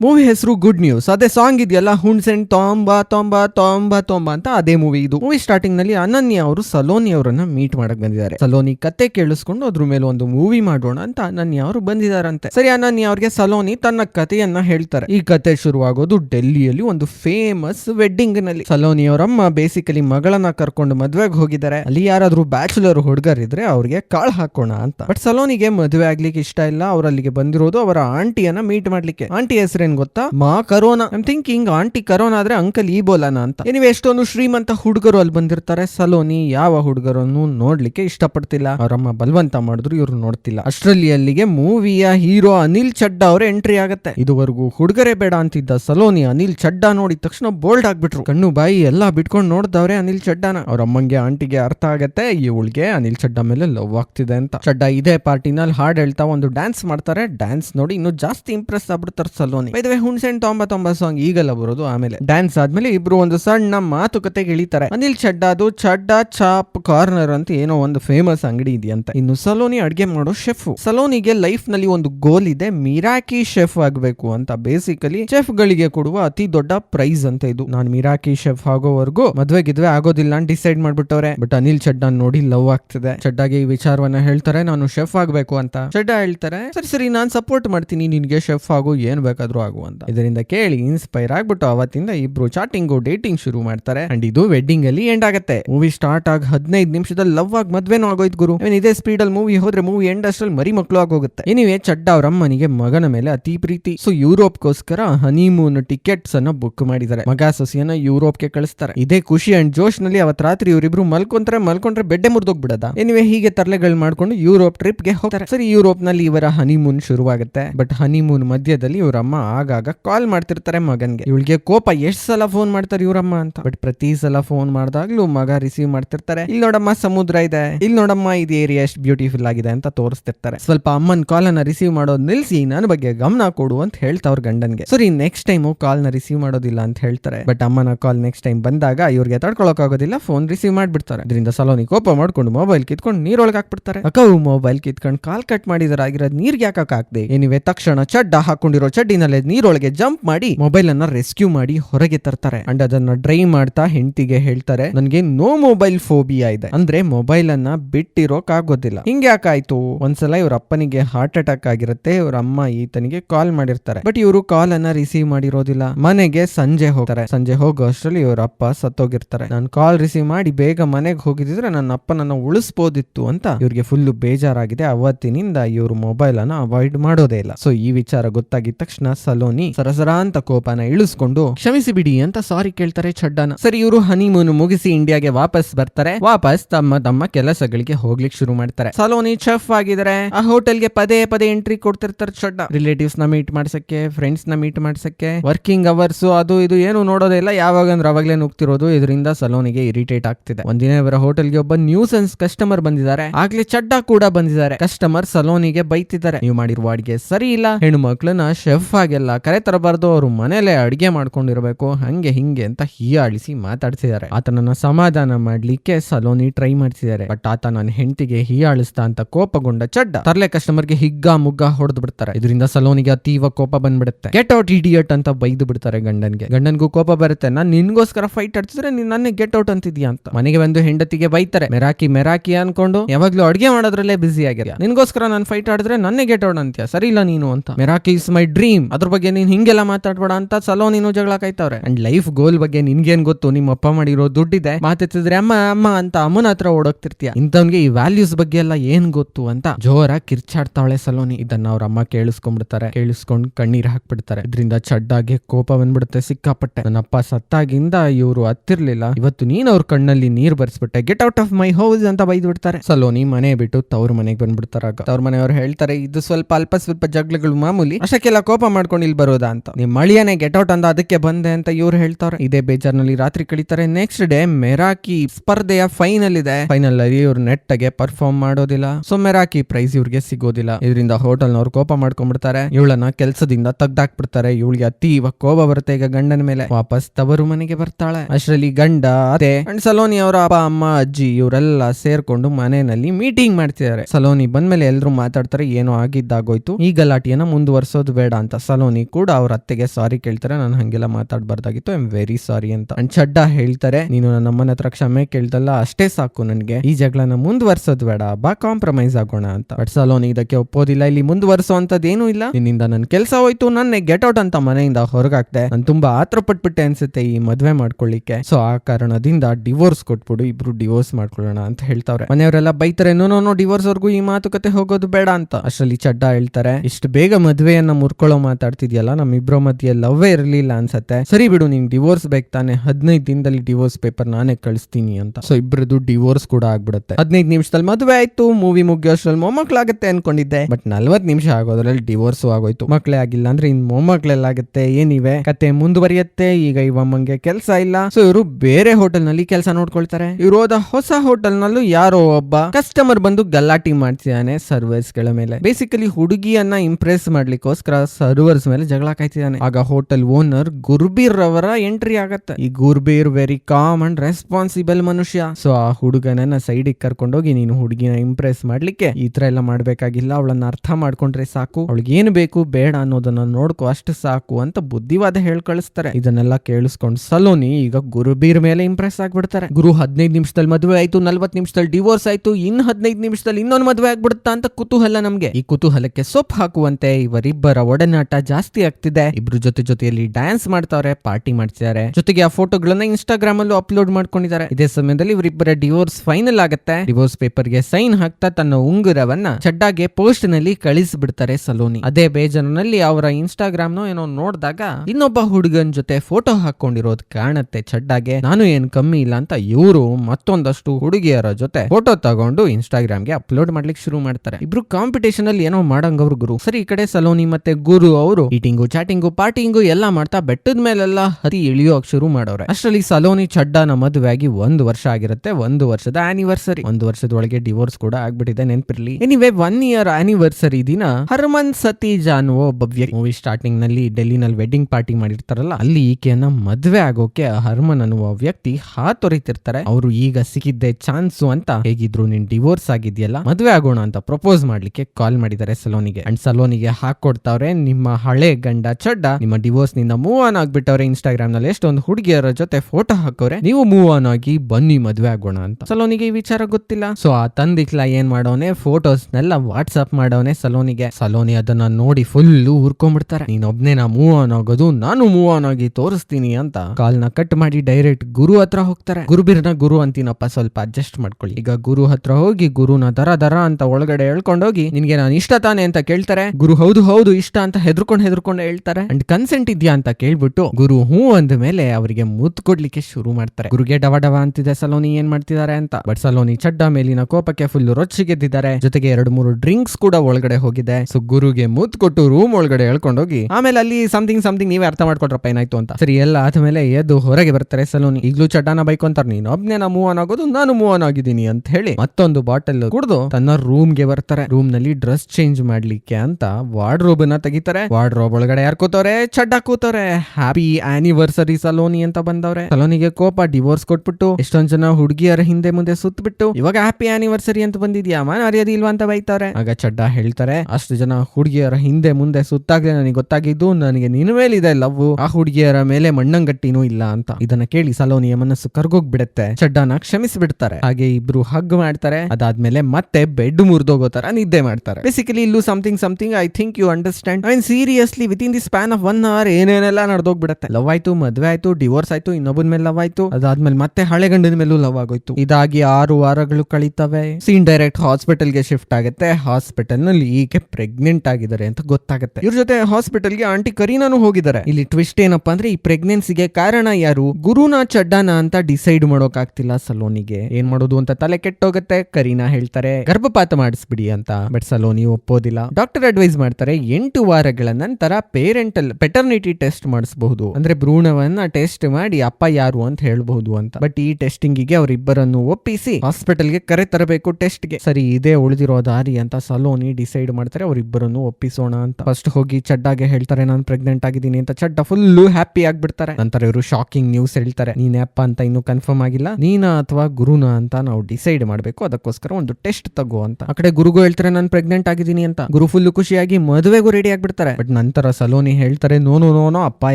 Movie ಹೆಸರು good news ಅದೇ song ಇದೆಯಲ್ಲ ಹುಣ್ಸೆನ್ ತೊಂಬ ತೊಂಬ ತೊಂಬ ತೊಂಬ ಅಂತ ಅದೇ ಮೂವಿ ಇದು. ಮೂವಿ ಸ್ಟಾರ್ಟಿಂಗ್ನಲ್ಲಿ ಅನನ್ಯ ಅವರು ಸಲೋನಿ ಅವರನ್ನ ಮೀಟ್ ಮಾಡಕ್ ಬಂದಿದ್ದಾರೆ. ಸಲೋನಿ ಕತೆ ಕೇಳಿಸ್ಕೊಂಡು ಅದ್ರ ಮೇಲೆ ಒಂದು ಮೂವಿ ಮಾಡೋಣ ಅಂತ ಅನನ್ಯ ಅವರು ಬಂದಿದಾರಂತೆ ಸರಿ, ಅನನ್ಯ ಅವ್ರಿಗೆ ಸಲೋನಿ ತನ್ನ ಕಥೆಯನ್ನ ಹೇಳ್ತಾರೆ. ಈ ಕತೆ ಶುರುವಾಗೋದು ಡೆಲ್ಲಿಯಲ್ಲಿ ಒಂದು ಫೇಮಸ್ ವೆಡ್ಡಿಂಗ್ನಲ್ಲಿ. ಸಲೋನಿ ಅವರಮ್ಮ ಬೇಸಿಕಲಿ ಮಗಳನ್ನ ಕರ್ಕೊಂಡು ಮದ್ವೆಗೆ ಹೋಗಿದ್ದಾರೆ. ಅಲ್ಲಿ ಯಾರಾದ್ರೂ ಬ್ಯಾಚುಲರ್ ಹುಡುಗರಿದ್ರೆ ಅವ್ರಿಗೆ ಕಾಳು ಹಾಕೋಣ ಅಂತ. ಬಟ್ ಸಲೋನಿಗೆ ಮದುವೆ ಆಗ್ಲಿಕ್ಕೆ ಇಷ್ಟ ಇಲ್ಲ. ಅವ್ರಲ್ಲಿಗೆ ಬಂದಿರೋದು ಅವರ ಆಂಟಿಯನ್ನ ಮೀಟ್ ಮಾಡ್ಲಿಕ್ಕೆ. ಆಂಟಿ ಹೆಸರೇನ್ ಗೊತ್ತಾ? ಮಾ corona. I'm thinking aunty corona ಆದ್ರೆ ಅಂಕಲ್ ಈ ಬೋಲನ ಅಂತ. ನೀವು ಎಷ್ಟೊಂದು ಶ್ರೀಮಂತ ಹುಡುಗರು ಅಲ್ಲಿ ಬಂದಿರ್ತಾರೆ. ಸಲೋನಿ ಯಾವ ಹುಡುಗರನ್ನು ನೋಡ್ಲಿಕ್ಕೆ ಇಷ್ಟಪಡ್ತಿಲ್ಲ. ಅವರಮ್ಮ ಬಲವಂತ ಮಾಡಿದ್ರು ಇವ್ರು ನೋಡ್ತಿಲ್ಲ. ಅಷ್ಟರಲ್ಲಿ ಅಲ್ಲಿಗೆ ಮೂವಿಯ ಹೀರೋ ಅನಿಲ್ ಚಡ್ಡಾ ಅವ್ರ ಎಂಟ್ರಿ ಆಗತ್ತೆ. ಇದುವರೆಗೂ ಹುಡುಗರೇ ಬೇಡ ಅಂತಿದ್ದ ಸಲೋನಿ ಅನಿಲ್ ಚಡ್ಡಾ ನೋಡಿದ ತಕ್ಷಣ ಬೋಲ್ಡ್ ಆಗ್ಬಿಟ್ರು. ಕಣ್ಣು ಬಾಯಿ ಎಲ್ಲಾ ಬಿಟ್ಕೊಂಡು ನೋಡ್ದವ್ರೆ ಅನಿಲ್ ಚಡ್ಡಾನ. ಅವ್ರ ಅಮ್ಮಂಗೆ ಆಂಟಿಗೆ ಅರ್ಥ ಆಗತ್ತೆ ಇವಳಿಗೆ ಅನಿಲ್ ಚಡ್ಡಾ ಮೇಲೆ ಲವ್ ಆಗ್ತಿದೆ ಅಂತ. ಚಡ್ಡಾ ಇದೇ ಪಾರ್ಟಿನಲ್ಲಿ ಹಾಡ್ ಹೇಳ್ತಾ ಒಂದು ಡ್ಯಾನ್ಸ್ ಮಾಡ್ತಾರೆ. ಡ್ಯಾನ್ಸ್ ನೋಡಿ ಇನ್ನು ಜಾಸ್ತಿ ಇಂಪ್ರೆಸ್ ಆಗ್ಬಿಡ್ತಾರೆ ಸಲೋನಿ. ಬೈದವೆ ಹುಣ್ಸೆನ್ ತೊಂಬತ್ತೊಂಬ ಸಾಂಗ್ ಈಗಲ್ಲ ಬರೋದು, ಆಮೇಲೆ ಡ್ಯಾನ್ಸ್ ಆದ್ಮೇಲೆ ಇಬ್ರು ಒಂದು ಸಣ್ಣ ಮಾತುಕತೆಗೆ ಇಳಿತಾರೆ ಅನಿಲ್ ಚಡ್ಡಾದು ಚಡ್ಡ ಚಾಪ್ ಕಾರ್ನರ್ ಅಂತ ಏನೋ ಒಂದು ಫೇಮಸ್ ಅಂಗಡಿ ಇದೆಯಂತೆ. ಇನ್ನು ಸಲೋನಿ ಅಡ್ಗೆ ಮಾಡೋ ಶೆಫ್ ಸಲೋನಿಗೆ ಲೈಫ್ನಲ್ಲಿ ಒಂದು ಗೋಲ್ ಇದೆ ಮಿರಾಕಿ ಶೆಫ್ ಆಗ್ಬೇಕು ಅಂತ. ಬೇಸಿಕಲಿ ಶೆಫ್ ಗಳಿಗೆ ಕೊಡುವ ಅತಿ ದೊಡ್ಡ ಪ್ರೈಸ್ ಅಂತ ಇದು. ನಾನು ಮಿರಾಕಿ ಶೆಫ್ ಆಗೋವರೆಗೂ ಮದ್ವೆ ಗಿದ್ವೆ ಆಗೋದಿಲ್ಲ ಅಂತ ಡಿಸೈಡ್ ಮಾಡ್ಬಿಟ್ಟವ್ರೆ. ಬಟ್ ಅನಿಲ್ ಚಡ್ಡಾ ನೋಡಿ ಲವ್ ಆಗ್ತಿದೆ. ಚಡ್ಡಾಗೆ ಈ ವಿಚಾರವನ್ನ ಹೇಳ್ತಾರೆ, ನಾನು ಶೆಫ್ ಆಗ್ಬೇಕು ಅಂತ. ಚಡ್ಡಾ ಹೇಳ್ತಾರೆ, ಸರಿ ಸರಿ, ನಾನ್ ಸಪೋರ್ಟ್ ಮಾಡ್ತೀನಿ. ನಿನ್ಗೆ ಶೆಫ್ ಆಗು, ಏನ್ ಬೇಕಾದ್ರೂ ಅಂತ ಇದರಿಂದ ಕೇಳಿ ಇನ್ಸ್ಪೈರ್ ಆಗ್ಬಿಟ್ಟು ಅವತ್ತಿಂದ ಇಬ್ರು ಚಾಟಿಂಗು ಡೇಟಿಂಗ್ ಶುರು ಮಾಡ್ತಾರೆ. ಅಂಡ್ ಇದು ವೆಡ್ಡಿಂಗ್ ಅಲ್ಲಿ ಎಂಡ್ ಆಗುತ್ತೆ. ಮೂವಿ ಸ್ಟಾರ್ಟ್ ಆಗಿ ಹದಿನೈದು ನಿಮಿಷದಲ್ಲಿ ಲವ್ ಆಗಿ ಮದ್ವೆನೂ ಆಗೋಯ್ತು ಗುರು. ಇದೇ ಸ್ಪೀಡ್ ಅಲ್ಲಿ ಮೂವಿ ಹೋದ್ರೆ ಮೂವಿ ಎಂಡ್ ಅಷ್ಟ್ರಲ್ಲಿ ಮರಿ ಮಕ್ಕಳು ಆಗೋಗುತ್ತೆ. ಏನಿವೆ ಚಡ್ಡ ಅವ್ರ ಅಮ್ಮನಿಗೆ ಮಗನ ಮೇಲೆ ಅತಿ ಪ್ರೀತಿ. ಸೊ ಯುರೋಪ್ಗೋಸ್ಕರ ಹನಿಮೂನ್ ಟಿಕೆಟ್ಸ್ ಅನ್ನ ಬುಕ್ ಮಾಡಿದ್ದಾರೆ. ಮಗ ಸೊಸಿಯನ್ನ ಯುರೋಪ್ಗೆ ಕಳಿಸ್ತಾರೆ. ಇದೇ ಖುಷಿ ಅಂಡ್ ಜೋಶ್ನಲ್ಲಿ ಅವತ್ ರಾತ್ರಿ ಇವರಿಬ್ರು ಮಲ್ಕೊಂತಾರೆ ಮಲ್ಕೊಂಡ್ರೆ ಬೆಡ್ಡೆ ಮುರಿದೋಗ್ಬಿಡದ? ಎನಿವೆ ಹೀಗೆ ತರಲೆಗಳು ಮಾಡ್ಕೊಂಡು ಯುರೋಪ್ ಟ್ರಿಪ್ಗೆ ಹೋಗ್ತಾರೆ. ಸರಿ ಯುರೋಪ್ನಲ್ಲಿ ಇವರ ಹನಿಮೂನ್ ಶುರುವಾಗುತ್ತೆ. ಬಟ್ ಹನಿಮೂನ್ ಮಧ್ಯದಲ್ಲಿ ಇವರಮ್ಮ ಆಗಾಗ ಕಾಲ್ ಮಾಡ್ತಿರ್ತಾರೆ ಮಗನ್ಗೆ. ಇವಳಿಗೆ ಕೋಪ, ಎಷ್ಟ್ ಸಲ ಫೋನ್ ಮಾಡ್ತಾರೆ ಇವರಮ್ಮ ಅಂತ. ಬಟ್ ಪ್ರತಿ ಸಲ ಫೋನ್ ಮಾಡಿದಾಗ್ಲೂ ಮಗ ರಿಸೀವ್ ಮಾಡ್ತಿರ್ತಾರೆ. ಇಲ್ಲಿ ನೋಡಮ್ಮ, ಸಮುದ್ರ ಇದೆ. ಇಲ್ಲಿ ನೋಡಮ್ಮ ಇದು ಏರಿಯಾ ಎಷ್ಟು ಬ್ಯೂಟಿಫುಲ್ ಆಗಿದೆ ಅಂತ ತೋರಿಸ್ತಿರ್ತಾರೆ. ಸ್ವಲ್ಪ ಅಮ್ಮನ್ ಕಾಲ್ ಅನ್ನ ರಿಸೀವ್ ಮಾಡೋದು ನಿಲ್ಸಿ ನನ್ನ ಬಗ್ಗೆ ಗಮನ ಕೊಡು ಅಂತ ಹೇಳ್ತಾವ್ರ ಗಂಡನ್ಗೆ. ಸರಿ ನೆಕ್ಸ್ಟ್ ಟೈಮ್ ಕಾಲ್ನ ರಿಸೀವ್ ಮಾಡೋದಿಲ್ಲ ಅಂತ ಹೇಳ್ತಾರೆ. ಬಟ್ ಅಮ್ಮನ ಕಾಲ್ ನೆಕ್ಸ್ಟ್ ಟೈಮ್ ಬಂದಾಗ ಇವ್ರಿಗೆ ತಡ್ಕೊಳಕ್ ಆಗೋದಿಲ್ಲ ಫೋನ್ ರಿಸೀವ್ ಮಾಡ್ಬಿಡ್ತಾರೆ ಇದರಿಂದ ಸಲೋನಿ ಕೋಪ ಮಾಡ್ಕೊಂಡು ಮೊಬೈಲ್ ಕಿತ್ಕೊಂಡು ನೀರೊಳಗೆ ಹಾಕ್ಬಿಡ್ತಾರೆ. ಅಕ್ಕ ಮೊಬೈಲ್ ಕಿತ್ಕೊಂಡು ಕಾಲ್ ಕಟ್ ಮಾಡಿದಾರೆ ಆಗಿರೋದ್ ನೀರ್ಗೆ ಹಾಕಕ್ ಹಾಕ್ದೆ? ಏನಿವೆ, ತಕ್ಷಣ ಚಡ್ಡ ಹಾಕೊಂಡಿರೋ ಚಡ್ಡಿನಲ್ಲೇ ನೀರೊಳಗೆ ಜಂಪ್ ಮಾಡಿ ಮೊಬೈಲ್ ಅನ್ನ ರೆಸ್ಕ್ಯೂ ಮಾಡಿ ಹೊರಗೆ ತರ್ತಾರೆ. ಅಂಡ್ ಅದನ್ನ ಡ್ರೈ ಮಾಡ್ತಾ ಹೆಂಡತಿಗೆ ಹೇಳ್ತಾರೆ, ನನ್ಗೆ ನೋ ಮೊಬೈಲ್ ಫೋಬಿಯಾ ಇದೆ. ಅಂದ್ರೆ ಮೊಬೈಲ್ ಅನ್ನ ಬಿಟ್ಟಿರೋಕ್ ಆಗೋದಿಲ್ಲ ಹಿಂಗೆ ಯಾಕಾಯ್ತು ಒಂದ್ಸಲ ಇವ್ರ ಅಪ್ಪನಿಗೆ ಹಾರ್ಟ್ ಅಟ್ಯಾಕ್ ಆಗಿರುತ್ತೆ, ಇವ್ರ ಅಮ್ಮ ಈತನಿಗೆ ಕಾಲ್ ಮಾಡಿರ್ತಾರೆ. ಬಟ್ ಇವರು ಕಾಲ್ ಅನ್ನ ರಿಸೀವ್ ಮಾಡಿರೋದಿಲ್ಲ. ಮನೆಗೆ ಸಂಜೆ ಹೋಗ್ತಾರೆ. ಸಂಜೆ ಹೋಗೋ ಅಷ್ಟರಲ್ಲಿ ಇವ್ರ ಅಪ್ಪ ಸತ್ತೋಗಿರ್ತಾರೆ. ನಾನು ಕಾಲ್ ರಿಸೀವ್ ಮಾಡಿ ಬೇಗ ಮನೆಗೆ ಹೋಗಿದ್ರೆ ನನ್ನ ಅಪ್ಪನನ್ನ ಉಳಿಸ್ಬೋದಿತ್ತು ಅಂತ ಇವ್ರಿಗೆ ಫುಲ್ ಬೇಜಾರಾಗಿದೆ. ಅವತ್ತಿನಿಂದ ಇವರು ಮೊಬೈಲ್ ಅನ್ನ ಅವಾಯ್ಡ್ ಮಾಡೋದೇ ಇಲ್ಲ. ಸೊ ಈ ವಿಚಾರ ಗೊತ್ತಾಗಿದ ತಕ್ಷಣ ಸಲೋನಿ ಸರಸರ ಅಂತ ಕೋಪನ ಇಳಿಸ್ಕೊಂಡು, ಕ್ಷಮಿಸಿ ಬಿಡಿ ಅಂತ ಸಾರಿ ಕೇಳ್ತಾರೆ ಚಡ್ಡನ ಸರಿ, ಇವರು ಹನಿಮೂನ್ ಮುಗಿಸಿ ಇಂಡಿಯಾಗೆ ವಾಪಸ್ ಬರ್ತಾರೆ. ವಾಪಸ್ ತಮ್ಮ ತಮ್ಮ ಕೆಲಸಗಳಿಗೆ ಹೋಗ್ಲಿಕ್ಕೆ ಶುರು ಮಾಡ್ತಾರೆ. ಸಲೋನಿ ಚೆಫ್ ಆಗಿದ್ದಾರೆ ಆ ಹೋಟೆಲ್ಗೆ ಪದೇ ಪದೇ ಎಂಟ್ರಿ ಕೊಡ್ತಿರ್ತಾರೆ ಚಡ್ಡ ರಿಲೇಟಿವ್ಸ್ನ ಮೀಟ್ ಮಾಡ್ಸಕ್ಕೆ ಫ್ರೆಂಡ್ಸ್ನ ಮೀಟ್ ಮಾಡ್ಸಕ್ಕೆ ವರ್ಕಿಂಗ್ ಅವರ್ಸ್ ಅದು ಇದು ಏನು ನೋಡೋದೇ ಇಲ್ಲ ಯಾವಾಗ ಅಂದ್ರೆ ಅವಾಗ್ಲೇ ನುಗ್ತಿರೋದು. ಇದರಿಂದ ಸಲೋನಿಗೆ ಇರಿಟೇಟ್ ಆಗ್ತಿದೆ. ಒಂದಿನ ಇವರ ಹೋಟೆಲ್ಗೆ ಒಬ್ಬ ನ್ಯೂಸೆನ್ಸ್ ಕಸ್ಟಮರ್ ಬಂದಿದ್ದಾರೆ. ಆಗ್ಲೇ ಚಡ್ಡ ಕೂಡ ಬಂದಿದ್ದಾರೆ. ಕಸ್ಟಮರ್ ಸಲೋನಿಗೆ ಬೈತಿದ್ದಾರೆ. ನೀವು ಮಾಡಿರುವ ಅಡಿಗೆ ಸರಿ ಇಲ್ಲ. ಹೆಣ್ಣು ಮಕ್ಕಳನ್ನ ಶೆಫ್ ಆಗೆಲ್ಲ ಕರೆ ತರಬಾರ್ದು, ಅವರು ಮನೇಲೆ ಅಡಿಗೆ ಮಾಡ್ಕೊಂಡಿರ್ಬೇಕು, ಹಂಗೆ ಹಿಂಗೆ ಅಂತ ಹೀಯಾಳಿಸಿ ಮಾತಾಡ್ತಿದ್ದಾರೆ. ಆತನನ್ನ ಸಮಾಧಾನ ಮಾಡ್ಲಿಕ್ಕೆ ಸಲೋನಿ ಟ್ರೈ ಮಾಡ್ತಿದ್ದಾರೆ, ಬಟ್ ಆತ ನನ್ನ ಹೆಂಡತಿಗೆ ಹೀಯಾಳಿಸ್ತಾ ಅಂತ ಕೋಪಗೊಂಡ ಚಡ್ಡ ತರ್ಲೆ ಕಸ್ಟಮರ್ಗೆ ಹಿಗ್ಗ ಮುಗ್ಗ ಹೊಡೆದು ಬಿಡ್ತಾರೆ. ಇದರಿಂದ ಸಲೋನಿಗೆ ಅತೀವ ಕೋಪ ಬಂದ್ಬಿಡುತ್ತೆ. ಗೆಟ್ ಔಟ್ ಇಡಿಯಟ್ ಅಂತ ಬೈದು ಬಿಡ್ತಾರೆ ಗಂಡನ್ಗೆ. ಗಂಡನ್ಗೂ ಕೋಪ ಬರುತ್ತೆ, ನಾನು ನಿನ್ಗೋಸ್ಕರ ಫೈಟ್ ಆಡ್ತಿದ್ರೆ ನೀನ್ ನನ್ನ ಗೆಟ್ ಔಟ್ ಅಂತಿದ್ಯಾ ಅಂತ. ಮನೆಗೆ ಬಂದು ಹೆಂಡತಿಗೆ ಬೈತಾರೆ, ಮೆರಾಕಿ ಮೆರಾಕಿ ಅನ್ಕೊಂಡು, ಯಾವಾಗ್ಲೂ ಅಡಿಗೆ ಮಾಡೋದ್ರಲ್ಲೇ ಬಿಸಿ ಆಗಿರ ನಿನ್ಗೋಸ್ಕರ ನಾನು ಫೈಟ್ ಆಡಿದ್ರೆ ನನ್ನೇ ಗೆಟ್ ಔಟ್ ಅಂತ್ಯ? ಸರಿ ಇಲ್ಲ ನೀನು ಅಂತ. ಮೆರಾಕಿ ಇಸ್ ಮೈ ಡ್ರೀಮ್ ಅದ್ರ ಬಗ್ಗೆ ನೀನ್ ಹಿಂಗೆಲ್ಲ ಮಾತಾಡ್ಬೇಡ ಅಂತ ಸಲೋ ನೀನು ಜಗಳ ಕಾಯ್ತವ್ರೆ ಅಂಡ್ ಲೈಫ್ ಗೋಲ್ ಬಗ್ಗೆ ನಿನ್ಗೇನ್ ಗೊತ್ತು? ನಿಮ್ಮ ಅಪ್ಪ ಮಾಡಿರೋ ದುಡ್ಡಿದೆ. ಮಾತಾಡ್ತಿದ್ರೆ ಅಮ್ಮ ಅಮ್ಮ ಅಂತ ಅಮ್ಮನ ಹತ್ರ ಓಡೋಗ್ತಿರ್ತೀಯ? ಇಂಥವ್ನಿಗೆ ಈ ವ್ಯಾಲ್ಯೂಸ್ ಬಗ್ಗೆ ಎಲ್ಲ ಏನ್ ಗೊತ್ತು? ಅಂತ ಜೋರ ಕಿರ್ಚಾಡ್ತಾವಳೆ ಸಲೋನಿ. ಇದನ್ನ ಅವ್ರ ಅಮ್ಮ ಕೇಳಿಸ್ಕೊಂಡ್ಬಿಡ್ತಾರೆ. ಕೇಳಿಸ್ಕೊಂಡ್ ಕಣ್ಣೀರ್ ಹಾಕ್ಬಿಡ್ತಾರೆ. ಇದರಿಂದ ಚಡ್ಡಾಗಿ ಕೋಪ ಬಂದ್ಬಿಡುತ್ತೆ ಸಿಕ್ಕಾಪಟ್ಟೆ. ನನ್ನಪ್ಪ ಸತ್ತಾಗಿಂದ ಇವರು ಹತ್ತಿರ್ಲಿಲ್ಲ. ಇವತ್ತು ನೀನ್ ಅವ್ರ ಕಣ್ಣಲ್ಲಿ ನೀರ್ ಬರ್ಸ್ಬಿಟ್ಟೆ. Get out of my house ಅಂತ ಬೈದ್ ಬಿಡ್ತಾರೆ ಸಲೋನಿ ಮನೆ ಬಿಟ್ಟು ತವ್ರ ಮನೆಗೆ ಬಂದ್ಬಿಡ್ತಾರ ತವ್ರ ಮನೆಯವ್ರು ಹೇಳ್ತಾರೆ, ಇದು ಸ್ವಲ್ಪ ಅಲ್ಪ ಸ್ವಲ್ಪ ಜಗಳಗಳು ಮಾಮೂಲಿ. ಅಷ್ಟಕ್ಕೆಲ್ಲ ಕೋಪ ಮಾಡ್ಕೊಂಡು ಇಲ್ಲಿ ಬರೋದಾ ಅಂತ. ನಿಮ್ಮ ಮಳಿಯನೆ ಗೆಟ್ ಔಟ್ ಅಂದ ಅದಕ್ಕೆ ಬಂದೆ ಅಂತ ಇವ್ರು ಹೇಳ್ತಾರೆ. ಇದೇ ಬೇಜಾರ್ನಲ್ಲಿ ರಾತ್ರಿ ಕಳೀತಾರೆ. ನೆಕ್ಸ್ಟ್ ಡೇ ಮೆರಾಕಿ ಸ್ಪರ್ಧೆಯ ಫೈನಲ್ ಇದೆ. ಫೈನಲ್ ಅಲ್ಲಿ ಇವ್ರು ನೆಟ್ಟಗೆ ಪರ್ಫಾರ್ಮ್ ಮಾಡೋದಿಲ್ಲ. ಸೊ ಮೆರಾಕಿ ಪ್ರೈಸ್ ಇವ್ರಿಗೆ ಸಿಗೋದಿಲ್ಲ. ಇದರಿಂದ ಹೋಟೆಲ್ ನವ್ರು ಕೋಪ ಮಾಡ್ಕೊಂಡ್ಬಿಡ್ತಾರೆ. ಇವಳನ್ನ ಕೆಲ್ಸದಿಂದ ತೆಗ್ದಾಕ್ಬಿಡ್ತಾರೆ. ಇವಳಿಗೆ ಅತೀವ ಕೋಪ ಬರುತ್ತೆ ಈಗ ಗಂಡನ ಮೇಲೆ. ವಾಪಸ್ ತವರು ಮನೆಗೆ ಬರ್ತಾಳೆ. ಅಷ್ಟರಲ್ಲಿ ಗಂಡ ಅದೇ ಅಂಡ್ ಸಲೋನಿ ಅವರ ಅಪ್ಪ, ಅಮ್ಮ, ಅಜ್ಜಿ ಇವರೆಲ್ಲ ಸೇರ್ಕೊಂಡು ಮನೆಯಲ್ಲಿ ಮೀಟಿಂಗ್ ಮಾಡ್ತಿದ್ದಾರೆ. ಸಲೋನಿ ಬಂದ್ಮೇಲೆ ಎಲ್ರು ಮಾತಾಡ್ತಾರೆ. ಏನೋ ಆಗಿದ್ದಾಗೋಯ್ತು. ಈ ಗಲಾಟಿಯನ್ನ ಮುಂದುವರ್ಸೋದು ಬೇಡ ಅಂತ ಸಲೋನಿ ಸಲೋನಿ ಕೂಡ ಅವ್ರ ಅತ್ತೆಗೆ ಸಾರಿ ಕೇಳ್ತಾರೆ. ನಾನು ಹಂಗೆಲ್ಲ ಮಾತಾಡ್ಬಾರ್ದಾಗಿತ್ತು. ಐ ಆಮ್ ವೆರಿ ಸಾರಿ ಅಂತ. ಅಂಡ್ ಚಡ್ಡ ಹೇಳ್ತಾರೆ. ನೀನು ನನ್ನ ಅಮ್ಮನ ಹತ್ರ ಕ್ಷಮೆ ಕೇಳ್ದಲ್ಲ, ಅಷ್ಟೇ ಸಾಕು ನನಗೆ. ಈ ಜಗಳನ ಮುಂದುವರ್ಸೋದ್ ಬೇಡ. ಬಾ ಕಾಂಪ್ರಮೈಸ್ ಆಗೋಣ ಅಂತ. ಬಟ್ ಸಲೋನಿ ಇದಕ್ಕೆ ಒಪ್ಪೋದಿಲ್ಲ. ಇಲ್ಲಿ ಮುಂದುವರ್ಸೋ ಅಂತದೇನು ಇಲ್ಲ. ನಿನ್ನಿಂದ ನನ್ ಕೆಲಸ ಹೋಯ್ತು. ನನ್ನ ಗೆಟ್ ಔಟ್ ಅಂತ ಮನೆಯಿಂದ ಹೊರಗಾಕ್ದೆ. ನಾನು ತುಂಬಾ ಆತ್ರ ಪಟ್ಬಿಟ್ಟೆ ಅನ್ಸುತ್ತೆ ಈ ಮದ್ವೆ ಮಾಡ್ಕೊಳ್ಳಿಕ್ಕೆ. ಸೊ ಆ ಕಾರಣದಿಂದ ಡಿವೋರ್ಸ್ ಕೊಟ್ಬಿಡು. ಇಬ್ರು ಡಿವೋರ್ಸ್ ಮಾಡ್ಕೊಳ್ಳೋಣ ಅಂತ ಹೇಳ್ತಾವ್ರೆ. ಮನೆಯವರೆಲ್ಲ ಬೈತಾರೆ ನೋ ಡಿವೋರ್ಸ್ ವರ್ಗೂ ಈ ಮಾತುಕತೆ ಹೋಗೋದು ಬೇಡ ಅಂತ. ಅಷ್ಟರಲ್ಲಿ ಚಡ್ಡ ಹೇಳ್ತಾರೆ, ಇಷ್ಟು ಬೇಗ ಮದ್ವೆಯನ್ನ ಮುರ್ಕೊಳ್ಳೋ ಮಾತಾಡ್ತಿದ್ಯಲ್ಲ ನಮ್ಮಿಬ್ರ ಮಧ್ಯೆ ಲವ್ವೇ ಇರಲಿಲ್ಲ ಅನ್ಸತ್ತೆ. ಸರಿ ಬಿಡು, ನಿಂಗೆ ಡಿವೋರ್ಸ್ ಬೇಕು ತಾನೆ. ಹದಿನೈದು ದಿನದಲ್ಲಿ ಡಿವೋರ್ಸ್ ಪೇಪರ್ ನಾನೇ ಕಳಿಸ್ತೀನಿ ಅಂತ. ಸೊ ಇಬ್ರದ್ದು ಡಿವೋರ್ಸ್ ಕೂಡ ಆಗ್ಬಿಡುತ್ತೆ. ಹದಿನೈದು ನಿಮಿಷದಲ್ಲಿ ಮದುವೆ ಆಯ್ತು ಮೂವಿ ಮುಗಿಯೋಷ್ಟ್ರಲ್ಲಿ ಮೊಮ್ಮಕ್ಳಾಗತ್ತೆ ಅನ್ಕೊಂಡಿದ್ದೆ. ಬಟ್ ನಲ್ವತ್ ನಿಮಿಷ ಆಗೋದ್ರಲ್ಲಿ ಡಿವೋರ್ಸ್ ಆಗೋಯ್ತು. ಮಕ್ಳೇ ಆಗಿಲ್ಲ ಅಂದ್ರೆ ಇನ್ ಮೊಮ್ಮಕ್ಳೆಲ್ಲಾಗತ್ತೆ ಏನಿವೆ? ಕತೆ ಮುಂದುವರಿಯುತ್ತೆ, ಈಗ ಇವಮ್ಮಂಗೆ ಕೆಲಸ ಇಲ್ಲ. ಸೊ ಇವರು ಬೇರೆ ಹೋಟೆಲ್ನಲ್ಲಿ ಕೆಲಸ ನೋಡ್ಕೊಳ್ತಾರೆ. ಇವರೋದ ಹೊಸ ಹೋಟೆಲ್ ನಲ್ಲೂ ಯಾರೋ ಒಬ್ಬ ಕಸ್ಟಮರ್ ಬಂದು ಗಲಾಟಿ ಮಾಡ್ತಿದ್ದಾನೆ ಸರ್ವರ್ಸ್ಗಳ ಮೇಲೆ. ಬೇಸಿಕಲಿ ಹುಡುಗಿಯನ್ನ ಇಂಪ್ರೆಸ್ ಮಾಡ್ಲಿಕ್ಕೋಸ್ಕರ ಸರ್ವರ್ಸ್ ಮೇಲೆ ಜಗಳ ಕಾಯ್ತಿದ್ದಾನೆ ಆಗ ಹೋಟೆಲ್ ಓನರ್ ಗುರ್ಬೀರ್ ಅವರ ಎಂಟ್ರಿ ಆಗತ್ತೆ. ಈ Gurbir very calm and responsible ಮನುಷ್ಯ. ಸೊ ಆ ಹುಡುಗನನ್ನ ಸೈಡಿಗೆ ಕರ್ಕೊಂಡೋಗಿ ನೀನು ಹುಡುಗಿನ ಇಂಪ್ರೆಸ್ ಮಾಡ್ಲಿಕ್ಕೆ. ಈ ತರ ಎಲ್ಲ ಮಾಡ್ಬೇಕಾಗಿಲ್ಲ, ಅವಳನ್ನ ಅರ್ಥ ಮಾಡ್ಕೊಂಡ್ರೆ ಸಾಕು. ಅವಳಿಗೆ ಏನು ಬೇಕು, ಬೇಡ ಅನ್ನೋದನ್ನ ನೋಡ್ಕೊ, ಅಷ್ಟು ಸಾಕು ಅಂತ ಬುದ್ಧಿವಾದ ಹೇಳ್ಕಳಿಸ್ತಾರೆ. ಇದನ್ನೆಲ್ಲ ಕೇಳಿಸ್ಕೊಂಡು ಸಲೋನಿ ಈಗ ಗುರುಬೀರ್ ಮೇಲೆ ಇಂಪ್ರೆಸ್ ಆಗ್ಬಿಡ್ತಾರೆ. ಗುರು ಹದಿನೈದು ನಿಮಿಷದಲ್ಲಿ ಮದುವೆ ಆಯ್ತು ನಲ್ವತ್ ನಿಮಿಷದಲ್ಲಿ ಡಿವೋರ್ಸ್ ಆಯ್ತು, ಇನ್ ಹದಿನೈದು ನಿಮಿಷದಲ್ಲಿ ಇನ್ನೊಂದು ಮದುವೆ ಆಗ್ಬಿಡುತ್ತಾ ಅಂತ ಕುತೂಹಲ ನಮ್ಗೆ. ಈ ಕುತೂಹಲಕ್ಕೆ ಸೊಪ್ಪು ಹಾಕುವಂತೆ ಇವರಿಬ್ಬರ ಒಡನಾಟ ಜಾಸ್ತಿ ಆಗ್ತಿದೆ. ಇಬ್ರು ಜೊತೆ ಜೊತೆಯಲ್ಲಿ ಡ್ಯಾನ್ಸ್ ಮಾಡ್ತಾವ್ರೆ ಪಾರ್ಟಿ ಮಾಡ್ತಿದ್ದಾರೆ. ಜೊತೆಗೆ ಆ ಫೋಟೋಗಳನ್ನ ಇನ್ಸ್ಟಾಗ್ರಾಮ್ ಅಲ್ಲೂ ಅಪ್ಲೋಡ್ ಮಾಡ್ಕೊಂಡಿದ್ದಾರೆ. ಇದೇ ಸಮಯದಲ್ಲಿ ಇವರಿಬ್ಬರ ಡಿವೋರ್ಸ್ ಫೈನಲ್ ಆಗುತ್ತೆ. ಡಿವೋರ್ಸ್ ಪೇಪರ್ಗೆ ಸೈನ್ ಹಾಕ್ತಾ ತನ್ನ ಉಂಗುರವನ್ನ ಚಡ್ಡಾಗೆ ಪೋಸ್ಟ್ನಲ್ಲಿ ಕಳಿಸ್ಬಿಡ್ತಾರೆ ಸಲೋನಿ. ಅದೇ ಬೇಜಾರಿನಲ್ಲಿ ಅವರ ಇನ್ಸ್ಟಾಗ್ರಾಮ್ ನೋ ಏನೋ ನೋಡಿದಾಗ ಇನ್ನೊಬ್ಬ ಹುಡುಗನ್ ಜೊತೆ ಫೋಟೋ ಹಾಕೊಂಡಿರೋದು ಕಾಣತ್ತೆ ಚಡ್ಡಾಗೆ. ನಾನು ಏನ್ ಕಮ್ಮಿ ಇಲ್ಲ ಅಂತ ಇವರು ಮತ್ತೊಂದಷ್ಟು ಹುಡುಗಿಯರ ಜೊತೆ ಫೋಟೋ ತಗೊಂಡು ಇನ್ಸ್ಟಾಗ್ರಾಮ್ಗೆ ಅಪ್ಲೋಡ್ ಮಾಡ್ಲಿಕ್ಕೆ ಶುರು ಮಾಡ್ತಾರೆ. ಇಬ್ರು ಕಾಂಪಿಟೇಷನ್ ಅಲ್ಲಿ ಏನೋ ಮಾಡಂಗ್ ಅವ್ರು ಗುರು. ಸರಿ, ಈ ಕಡೆ ಸಲೋನಿ ಮತ್ತೆ ಗುರು ಅವರು ಈಟಿಂಗು ಚಾಟಿಂಗು ಪಾರ್ಟಿಂಗು ಎಲ್ಲ ಮಾಡ್ತಾ ಬೆಟ್ಟದ ಮೇಲೆಲ್ಲ ಹರಿ ಇಳಿಯೋಕ್ ಶುರು ಮಾಡೋರೆ. ಅಷ್ಟರಲ್ಲಿ ಸಲೋನಿ ಚಡ್ಡನ ಮದುವೆ ಆಗಿ ಒಂದು ವರ್ಷ ಆಗಿರುತ್ತೆ, ಒಂದು ವರ್ಷದ ಆನಿವರ್ಸರಿ ಒಂದು ವರ್ಷದ ಒಳಗೆ ಡಿವೋರ್ಸ್ ಕೂಡ ಆಗ್ಬಿಟ್ಟಿದೆ, ನೆನ್ಪಿರ್ಲಿ. ಎನಿವೆ ಒನ್ ಇಯರ್ ಆನಿವರ್ಸರಿ ದಿನ ಹರ್ಮನ್ ಸತಿ ಜಾನ್ ಒಬ್ಬ ಮೂವಿ ಸ್ಟಾರ್ಟಿಂಗ್ನಲ್ಲಿ ಡೆಲ್ಲಿನಲ್ಲಿ ವೆಡ್ಡಿಂಗ್ ಪಾರ್ಟಿ ಮಾಡಿರ್ತಾರಲ್ಲ, ಅಲ್ಲಿ ಈಕೆಯನ್ನ ಮದ್ವೆ ಆಗೋಕೆ ಹರ್ಮನ್ ಅನ್ನುವ ವ್ಯಕ್ತಿ ಹಾತೊರಿತಿರ್ತಾರೆ ಅವರು ಈಗ ಸಿಕ್ಕಿದ್ದೆ ಚಾನ್ಸು ಅಂತ ಹೇಗಿದ್ರು, ನೀನ್ ಡಿವೋರ್ಸ್ ಆಗಿದ್ಯಲ್ಲ, ಮದ್ವೆ ಆಗೋಣ ಅಂತ ಪ್ರಪೋಸ್ ಮಾಡ್ಲಿಕ್ಕೆ ಕಾಲ್ ಮಾಡಿದ್ದಾರೆ ಸಲೋನಿಗೆ. ಅಂಡ್ ಸಲೋನಿಗೆ ಹಾಕೊಡ್ತಾವ್ರೆ ನಿಮ್ಮ ಹಳೆ ಗಂಡ, ಚಡ್ಡ. ನಿಮ್ಮ ಡಿವೋರ್ಸ್ನಿಂದ ಮೂವ್ ಆನ್ ಆಗ್ಬಿಟ್ಟವ್ರೆ ಇನ್ಸ್ಟಾಗ್ರಾಮ್ನಲ್ಲಿ ಎಷ್ಟೊಂದು ಹುಡುಗಿಯರ ಜೊತೆ ಫೋಟೋ ಹಾಕೋರೆ. ನೀವು ಮೂವ್ ಆನ್ ಆಗಿ ಬನ್ನಿ, ಮದ್ವೆ ಆಗೋಣ ಅಂತ. ಸಲೋನಿಗೆ ಈ ವಿಚಾರ ಗೊತ್ತಿಲ್ಲ. ಸೊ ಆ ತಂದಿಕ್ಲ ಏನ್ ಮಾಡೋನೆ? ಫೋಟೋಸ್ ನೆಲ್ಲ ವಾಟ್ಸ್ಆಪ್ ಮಾಡೋನೆ ಸಲೋನಿಗೆ. ಸಲೋನಿ ಅದನ್ನ ನೋಡಿ ಫುಲ್ ಹುರ್ಕೊಂಡ್ಬಿಡ್ತಾರೆ ನೀನೊಬ್ನೇ ನಾ ಮೂವ್ ಆನ್ ಆಗೋದು, ನಾನು ಮೂವ್ ಆನ್ ಆಗಿ ತೋರಿಸ್ತೀನಿ ಅಂತ ಕಾಲ್ನ ಕಟ್ ಮಾಡಿ ಡೈರೆಕ್ಟ್ ಗುರು ಹತ್ರ ಹೋಗ್ತಾರೆ. ಗುರುಬಿರ್ನ ಗುರು ಅಂತೀನಪ್ಪ, ಸ್ವಲ್ಪ ಅಡ್ಜಸ್ಟ್ ಮಾಡ್ಕೊಳ್ಳಿ. ಈಗ ಗುರು ಹತ್ರ ಹೋಗಿ, ಗುರುನ ದರ ದರ ಅಂತ ಒಳಗಡೆ ಹೇಳ್ಕೊಂಡೋಗಿ ನಿನ್ಗೆ ನಾನು ಇಷ್ಟ ತಾನೆ ಅಂತ ಕೇಳ್ತಾರೆ. ಗುರು, ಹೌದು ಹೌದು, ಇಷ್ಟ ಅಂತ ಹೆದರ್ಕೊಂಡು ಹೆದರ್ಕೊಂಡು ಹೇಳ್ತಾರೆ. ಅಂಡ್ ಕನ್ಸೆಂಟ್ ಇದೆಯಾ ಅಂತ ಕೇಳ್ಬಿಟ್ಟು ಗುರು ಹೂ ಅಂದ ಮೇಲೆ ಅವರಿಗೆ ಮುತ್ತು ಕೊಡ್ಲಿಕ್ಕೆ ಶುರು ಮಾಡ್ತಾರೆ. ಗುರುಗೆ ಡವ ಡವ ಅಂತಿದೆ, ಸಲೋನಿ ಏನ್ ಮಾಡ್ತಿದ್ದಾರೆ ಅಂತ. ಬಟ್ ಸಲೋನಿ ಚಡ್ಡ ಮೇಲಿನ ಕೋಪಕ್ಕೆ ಫುಲ್ ರೊಚ್ಚಿಗೆದ್ದಿದ್ದಾರೆ ಜೊತೆಗೆ ಎರಡು ಮೂರು ಡ್ರಿಂಕ್ಸ್ ಕೂಡ ಒಳಗಡೆ ಹೋಗಿದೆ. ಸೊ ಗುರುಗೆ ಮುತ್ ಕೊಟ್ಟು ರೂಮ್ ಒಳಗಡೆ ಹೇಳ್ಕೊಂಡೋಗಿ ಆಮೇಲೆ ಅಲ್ಲಿ ಸಮಥಿಂಗ್ ಸಮಥಿಂಗ್ ನೀವೇ ಅರ್ಥ ಮಾಡ್ಕೊಟ್ರಪ್ಪ, ಏನಾಯ್ತು ಅಂತ. ಸರಿ, ಎಲ್ಲ ಆದ್ಮೇಲೆ ಎದ್ದು ಹೊರಗೆ ಬರ್ತಾರೆ ಸಲೋನಿ. ಈಗ್ಲೂ ಚಡ್ಡನ ಅಂತಾರೆ ನೀನು ಒಬ್ನೇ ನಾ ಮೂವ್ ಆನ್ ಆಗೋದು, ನಾನು ಮೂವ್ ಆನ್ ಆಗಿದ್ದೀನಿ ಅಂತ ಹೇಳಿ ಮತ್ತೊಂದು ಬಾಟಲ್ ಕುಡಿದು ತನ್ನ ರೂಮ್ಗೆ ಬರ್ತಾರೆ. ರೂಮ್ನಲ್ಲಿ ಡ್ರೆಸ್ ಚೇಂಜ್ ಮಾಡ್ಲಿಕ್ಕೆ ಅಂತ ವಾರ್ಡ್ರೋಬ್ನ ತೆಗಿತಾರೆ. ವಾರ್ಡ್ರೋಬ್ ಒಳಗಡೆ ಯಾರು ಕೂತವ್ರೆ? ಚಡ್ಡ ಕೂತವ್ರೆ. ಹ್ಯಾಪಿ ಆನಿವರ್ಸರಿ ಸಲೋನಿ ಅಂತ ಬಂದವ್ರೆ. ಸಲೋನಿಗೆ ಕೋಪ ಡಿವೋರ್ಸ್ ಕೊಟ್ಬಿಟ್ಟು ಎಷ್ಟೊಂದ್ ಜನ ಹುಡುಗಿಯರ ಹಿಂದೆ ಮುಂದೆ ಸುತ್ತಬಿಟ್ಟು ಇವಾಗ ಹ್ಯಾಪಿ ಆನಿವರ್ಸರಿ ಅಂತ ಬಂದಿದ್ಯಾ? ಮಾನ್ ಮರ್ಯಾದೆ ಇಲ್ವಾ ಅಂತ ಬೈತಾರೆ ಆಗ ಚಡ್ಡ ಹೇಳ್ತಾರೆ, ಅಷ್ಟು ಜನ ಹುಡುಗಿಯರ ಹಿಂದೆ ಮುಂದೆ ಸುತ್ತಾಗ್ಲೇ ನನಗೆ ಗೊತ್ತಾಗಿದ್ದು ನನಗೆ ನಿನ್ನ ಇದೆ ಲವ್ ಆ ಹುಡುಗಿಯರ ಮೇಲೆ ಮಣ್ಣಂಗಟ್ಟಿನೂ ಇಲ್ಲ ಅಂತ. ಇದನ್ನ ಕೇಳಿ ಸಲೋನಿಯ ಮನಸ್ಸು ಕರ್ಗೋಗ್ಬಿಡುತ್ತೆ. ಚಡ್ಡನ ಕ್ಷಮಿಸಿಬಿಡ್ತಾರೆ. ಹಾಗೆ ಇಬ್ರು ಹಗ್ ಮಾಡ್ತಾರೆ. ಅದಾದ್ಮೇಲೆ ಮತ್ತೆ ಬೆಡ್ ಮುರಿದೋಗೋ ತರ ನಿದ್ದೆ ಮಾಡ್ತಾರೆ. ಬೇಸಿಕಲಿ ಇಲ್ಲೂ something something I think you understand I mean seriously with in the span of one hour ಏನೇನೆಲ್ಲ ನಡೆದೋಗ್ಬಿಡುತ್ತೆ. ಲವ್ ಆಯ್ತು, ಮದ್ವೆ ಆಯ್ತು ಡಿವೋರ್ಸ್ ಆಯ್ತು, ಇನ್ನೊಬ್ಬನ ಮೇಲೆ ಲವ್ ಆಯ್ತು, ಅದಾದ್ಮೇಲೆ ಮತ್ತೆ ಹಳೆ ಗಂಡನ ಮೇಲೂ ಲವ್ ಆಗೋಯ್ತು. ಇದಾಗಿ ಆರು ವಾರಗಳು ಕಳೀತವೆ. ಸೀನ್ ಡೈರೆಕ್ಟ್ ಹಾಸ್ಪಿಟಲ್ಗೆ ಶಿಫ್ಟ್ ಆಗುತ್ತೆ. ಹಾಸ್ಪಿಟಲ್ನಲ್ಲಿ ಈಕೆ ಪ್ರೆಗ್ನೆಂಟ್ ಆಗಿದ್ದಾರೆ ಅಂತ ಗೊತ್ತಾಗುತ್ತೆ. ಇವ್ರ ಜೊತೆ ಹಾಸ್ಪಿಟಲ್ಗೆ ಆಂಟಿ ಕರೀನಾನು ಹೋಗಿದ್ದಾರೆ. ಇಲ್ಲಿ ಟ್ವಿಸ್ಟ್ ಏನಪ್ಪಾ ಅಂದ್ರೆ, ಈ ಪ್ರೆಗ್ನೆನ್ಸಿಗೆ ಕಾರಣ ಯಾರು? ಗುರುನ ಚಡ್ಡಾನ ಅಂತ ಡಿಸೈಡ್ ಮಾಡೋಕ್ ಆಗ್ತಿಲ್ಲ ಸಲೋನಿಗೆ. ಏನ್ ಮಾಡೋದು ಅಂತ ತಲೆ ಕೆಟ್ಟೋಗುತ್ತೆ. ಕರೀನಾ ಹೇಳ್ತಾರೆ, ಗರ್ಭಪಾತ ಮಾಡಿಸ್ಬಿಡಿ ಅಂತ. ಬಟ್ ಸಲೋನಿ ಒಪ್ಪೋದಿಲ್ಲ. ಡಾಕ್ಟರ್ ಅಡ್ವೈಸ್ ಮಾಡ್ತಾರೆ, ಎಂಟು ವಾರಗಳ ನಂತರ ಪೇರೆಂಟಲ್ ಪೆಟರ್ನಿಟಿ ಟೆಸ್ಟ್ ಮಾಡಿಸಬಹುದು. ಅಂದ್ರೆ ಭ್ರೂಣವನ್ನ ಟೆಸ್ಟ್ ಮಾಡಿ ಅಪ್ಪ ಯಾರು ಅಂತ ಹೇಳಬಹುದು ಅಂತ. ಬಟ್ ಈ ಟೆಸ್ಟಿಂಗ್ಗೆ ಅವರಿಬ್ಬರನ್ನು ಒಪ್ಪಿಸಿ ಹಾಸ್ಪಿಟಲ್ಗೆ ಕರೆ ತರಬೇಕು ಟೆಸ್ಟ್ಗೆ. ಸರಿ, ಇದೇ ಉಳಿದಿರೋ ದಾರಿ ಅಂತ ಸಲೋನಿ ಡಿಸೈಡ್ ಮಾಡ್ತಾರೆ, ಅವರಿಬ್ಬರನ್ನು ಒಪ್ಪಿಸೋಣ ಅಂತ. ಫಸ್ಟ್ ಹೋಗಿ ಚಡ್ಡಾಗೆ ಹೇಳ್ತಾರೆ, ನಾನು ಪ್ರೆಗ್ನೆಂಟ್ ಆಗಿದ್ದೀನಿ ಅಂತ ಚಡ್ಡ ಫುಲ್ ಹ್ಯಾಪಿ ಆಗ್ಬಿಡ್ತಾರೆ. ನಂತರ ಇವರು ಶಾಕಿಂಗ್ ನ್ಯೂಸ್ ಹೇಳ್ತಾರೆ, ನೀನ್ ಅಪ್ಪ ಅಂತ ಇನ್ನೂ ಕನ್ಫರ್ಮ್ ಆಗಿಲ್ಲ, ನೀನಾ ಅಥವಾ ಗುರುನ ಅಂತ ನಾವು ಡಿಸೈಡ್ ಮಾಡಬೇಕು, ಅದಕ್ಕೋಸ್ಕರ ಒಂದು ಟೆಸ್ಟ್ ತಗೋ ಅಂತ. ಆ ಕಡೆ ಗುರುಗೂ ಹೇಳ್ತಾರೆ, ನಾನು ಪ್ರೆಗ್ನೆಂಟ್ ಆಗಿದ್ದೀನಿ ಅಂತ. ಗುರು ಫುಲ್ ಖುಷಿಯಾಗಿ ಮದುವೆಗೂ ರೆಡಿ ಆಗ್ಬಿಡ್ತಾರೆ. ಬಟ್ ನಂತರ ಸಲೋನಿ ಹೇಳ್ತಾರೆ, ನೋನು, ನೋನೋ, ಅಪ್ಪ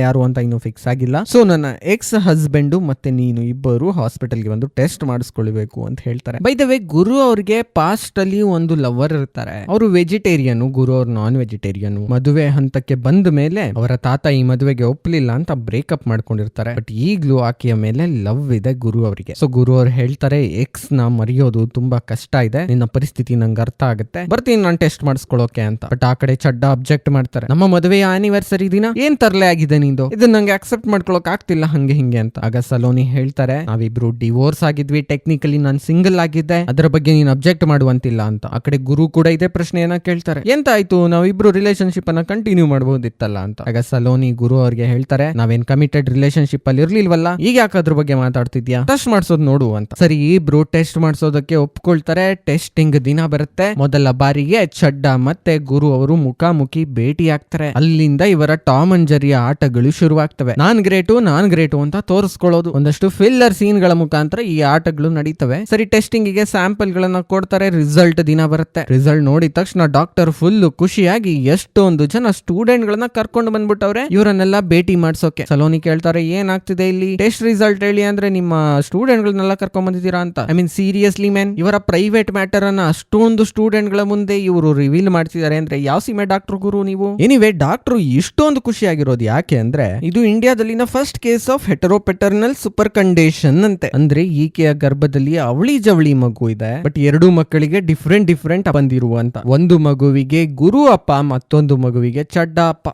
ಯಾರು ಅಂತ ಇನ್ನು ಫಿಕ್ಸ್ ಆಗಿಲ್ಲ. ಸೊ ನನ್ನ ಎಕ್ಸ್ ಹಸ್ಬೆಂಡು ಮತ್ತೆ ನೀನು ಇಬ್ಬರು ಹಾಸ್ಪಿಟಲ್ಗೆ ಬಂದು ಟೆಸ್ಟ್ ಮಾಡಿಸ್ಕೊಳ್ಬೇಕು ಅಂತ ಹೇಳ್ತಾರೆ. ಬೈ ದ ವೇ ಗುರು ಅವ್ರಿಗೆ ಪಾಸ್ಟ್ ಅಲ್ಲಿ ಒಂದು ಲವರ್ ಇರ್ತಾರೆ. ಅವರು ವೆಜಿಟೇರಿಯನ್ ಗುರು ಅವ್ರು ನಾನ್ ವೆಜಿಟೇರಿಯನ್ ಮದುವೆ ಹಂತಕ್ಕೆ ಬಂದ ಮೇಲೆ ಅವರ ತಾತ ಈ ಮದುವೆಗೆ ಒಪ್ಪಲಿಲ್ಲ ಅಂತ ಬ್ರೇಕಪ್ ಮಾಡ್ಕೊಂಡಿರ್ತಾರೆ. ಬಟ್ ಈಗ್ಲೂ ಆಕೆಯ ಮೇಲೆ ಲವ್ ಇದೆ ಗುರು ಅವರಿಗೆ. ಸೊ ಗುರು ಅವ್ರು ಹೇಳ್ತಾರೆ ಎಕ್ಸ್ನ ಮರೆಯೋದು ತುಂಬಾ ಕಷ್ಟ ಇದೆ. ನಿನ್ನ ಪರಿಸ್ಥಿತಿ ನಂಗೆ ಅರ್ಥ ಆಗುತ್ತೆ. ಬರ್ತೀನಿ ನಾನು ಟೆಸ್ಟ್ ಮಾಡಿಸ್ಕೊಳ್ಳೋಕೆ ಅಂತ. ಬಟ್ ಆ ಕಡೆ ಚಡ್ಡ ಅಬ್ಜೆಕ್ಟ್ ಮಾಡ್ತಾರೆ, ನಮ್ಮ ಮದುವೆಯ ಆನಿವರ್ಸರಿ ದಿನ ಏನ್ ತರಲೆ ಆಗಿದೆ ನಿಂದು? ಇದನ್ನ ನಂಗೆ ಅಕ್ಸೆಪ್ಟ್ ಮಾಡ್ಕೊಳಕ್ ಆಗ್ತಿಲ್ಲ, ಹಂಗೆ ಹಿಂಗೆ ಅಂತ. ಆಗ ಸಲೋನಿ ಹೇಳ್ತಾರೆ, ನಾವಿಬ್ರು ಡಿವೋರ್ಸ್ ಆಗಿದ್ವಿ. ಟೆಕ್ನಿಕಲಿ ನಾನ್ ಸಿಂಗಲ್ ಆಗಿದ್ದೆ. ಅದರ ಬಗ್ಗೆ ನೀನ್ ಅಬ್ಜೆಕ್ಟ್ ಮಾಡುವಂತಿಲ್ಲ ಅಂತ. ಆ ಕಡೆ ಗುರು ಕೂಡ ಇದೇ ಪ್ರಶ್ನೆಯನ್ನ ಕೇಳ್ತಾರೆ, ಎಂತ ಆಯ್ತು? ನಾವಿಬ್ರು ರಿಲೇಶನ್ಶಿಪ್ ಅನ್ನ ಕಂಟಿನ್ಯೂ ಮಾಡಬಹುದಿತ್ತಲ್ಲ ಅಂತ. ಆಗ ಸಲೋನಿ ಗುರು ಅವ್ರಿಗೆ ಹೇಳ್ತಾರೆ, ನಾವೇನ್ ಕಮಿಟೆಡ್ ರಿಲೇಶನ್ಶಿಪ್ ಅಲ್ಲಿ ಇರ್ಲಿಲ್ವಲ್ಲ? ಈಗ ಯಾಕೆ ಅದ್ರ ಬಗ್ಗೆ ಮಾತಾಡ್ತಿದ್ಯಾ? ಟೆಸ್ಟ್ ಮಾಡ್ಸೋದ್ ನೋಡು ಅಂತ. ಸರಿ, ಇಬ್ರು ಟೆಸ್ಟ್ ಮಾಡಿಸೋದಕ್ಕೆ ಒಪ್ಕೊಳ್ತಾರೆ. ಟೆಸ್ಟಿಂಗ್ ದಿನ ಬರುತ್ತೆ. ಮೊದಲ ಬಾರಿಗೆ ಚಡ್ಡ ಮತ್ತೆ ಗುರು ಅವರು ಮುಖಾಮುಖಿ ಭೇಟಿ ಆಗ್ತಾರೆ. ಅಲ್ಲಿಂದ ಇವರ ಟಾಮ್ ಅಂಡ್ ಜರಿಯ ಆಟಗಳು ಶುರುವಾಗ್ತವೆ. ನಾನ್ ಗ್ರೇಟು ನಾನ್ ಗ್ರೇಟು ಅಂತ ತೋರಿಸ್ಕೊಳ್ಳೋದು. ಒಂದಷ್ಟು ಫಿಲ್ಲರ್ ಸೀನ್ಗಳ ಮುಖಾಂತರ ಈ ಆಟಗಳು ನಡೀತವೆ. ಸರಿ ಟೆಸ್ಟಿಂಗ್ಗೆ ಸ್ಯಾಂಪಲ್ ಗಳನ್ನ ಕೊಡ್ತಾರೆ ರಿಸಲ್ಟ್ ದಿನ ಬರುತ್ತೆ. ರಿಸಲ್ಟ್ ನೋಡಿದ ತಕ್ಷಣ ಡಾಕ್ಟರ್ ಫುಲ್ ಖುಷಿಯಾಗಿ ಎಷ್ಟೊಂದು ಜನ ಸ್ಟೂಡೆಂಟ್ ಗಳನ್ನ ಕರ್ಕೊಂಡು ಬಂದ್ಬಿಟ್ಟವ್ರೆ. ಇವರನ್ನೆಲ್ಲ ಭೇಟಿ ಮಾಡ್ಸೋಕೆ. ಸಲೋನಿ ಕೇಳ್ತಾರೆ, ಏನಾಗ್ತಿದೆ ಇಲ್ಲಿ? ಟೆಸ್ಟ್ ರಿಸಲ್ಟ್ ಹೇಳಿ ಅಂದ್ರೆ ನಿಮ್ಮ ಸ್ಟೂಡೆಂಟ್ ಗಳನ್ನೆಲ್ಲ ಕರ್ಕೊಂಡ್ ಬಂದಿದ್ದೀರಾ ಅಂತ. ಐ ಮೀನ್ ಸೀರಿಯಸ್ಲಿ ಮ್ಯಾನ್ ಇವರ ಪ್ರೈವೇಟ್ ಮ್ಯಾಟರ್ ಅನ್ನ ಅಷ್ಟೊಂದು ಸ್ಟೂಡೆಂಟ್ಗಳ ಮುಂದೆ ಇವರು ರಿವೀಲ್ ಮಾಡ್ತಿದ್ದಾರೆ ಅಂದ್ರೆ ಯಾವ ಸಿಮೆ ಡಾಕ್ಟರ್ ಗುರು ನೀವು? ಎನಿವೆ ಡಾಕ್ಟರ್ ಇಷ್ಟೊಂದು ಖುಷಿಯಾಗಿರೋದು ಯಾಕೆ ಅಂದ್ರೆ ಇದು ಇಂಡಿಯಾದಲ್ಲಿನ first case of heteropaternal super condition ಅಂತೆ. ಅಂದ್ರೆ ಈಕೆಯ ಗರ್ಭದಲ್ಲಿ ಅವಳಿ ಜವಳಿ ಮಗು ಇದೆ ಬಟ್ ಎರಡು ಮಕ್ಕಳಿಗೆ ಡಿಫ್ರೆಂಟ್ ಡಿಫ್ರೆಂಟ್ ಬಂದಿರುವಂತ. ಒಂದು ಮಗುವಿಗೆ ಗುರು ಅಪ್ಪ, ಮತ್ತೊಂದು ಮಗುವಿಗೆ ಚಡ್ಡ ಅಪ್ಪ.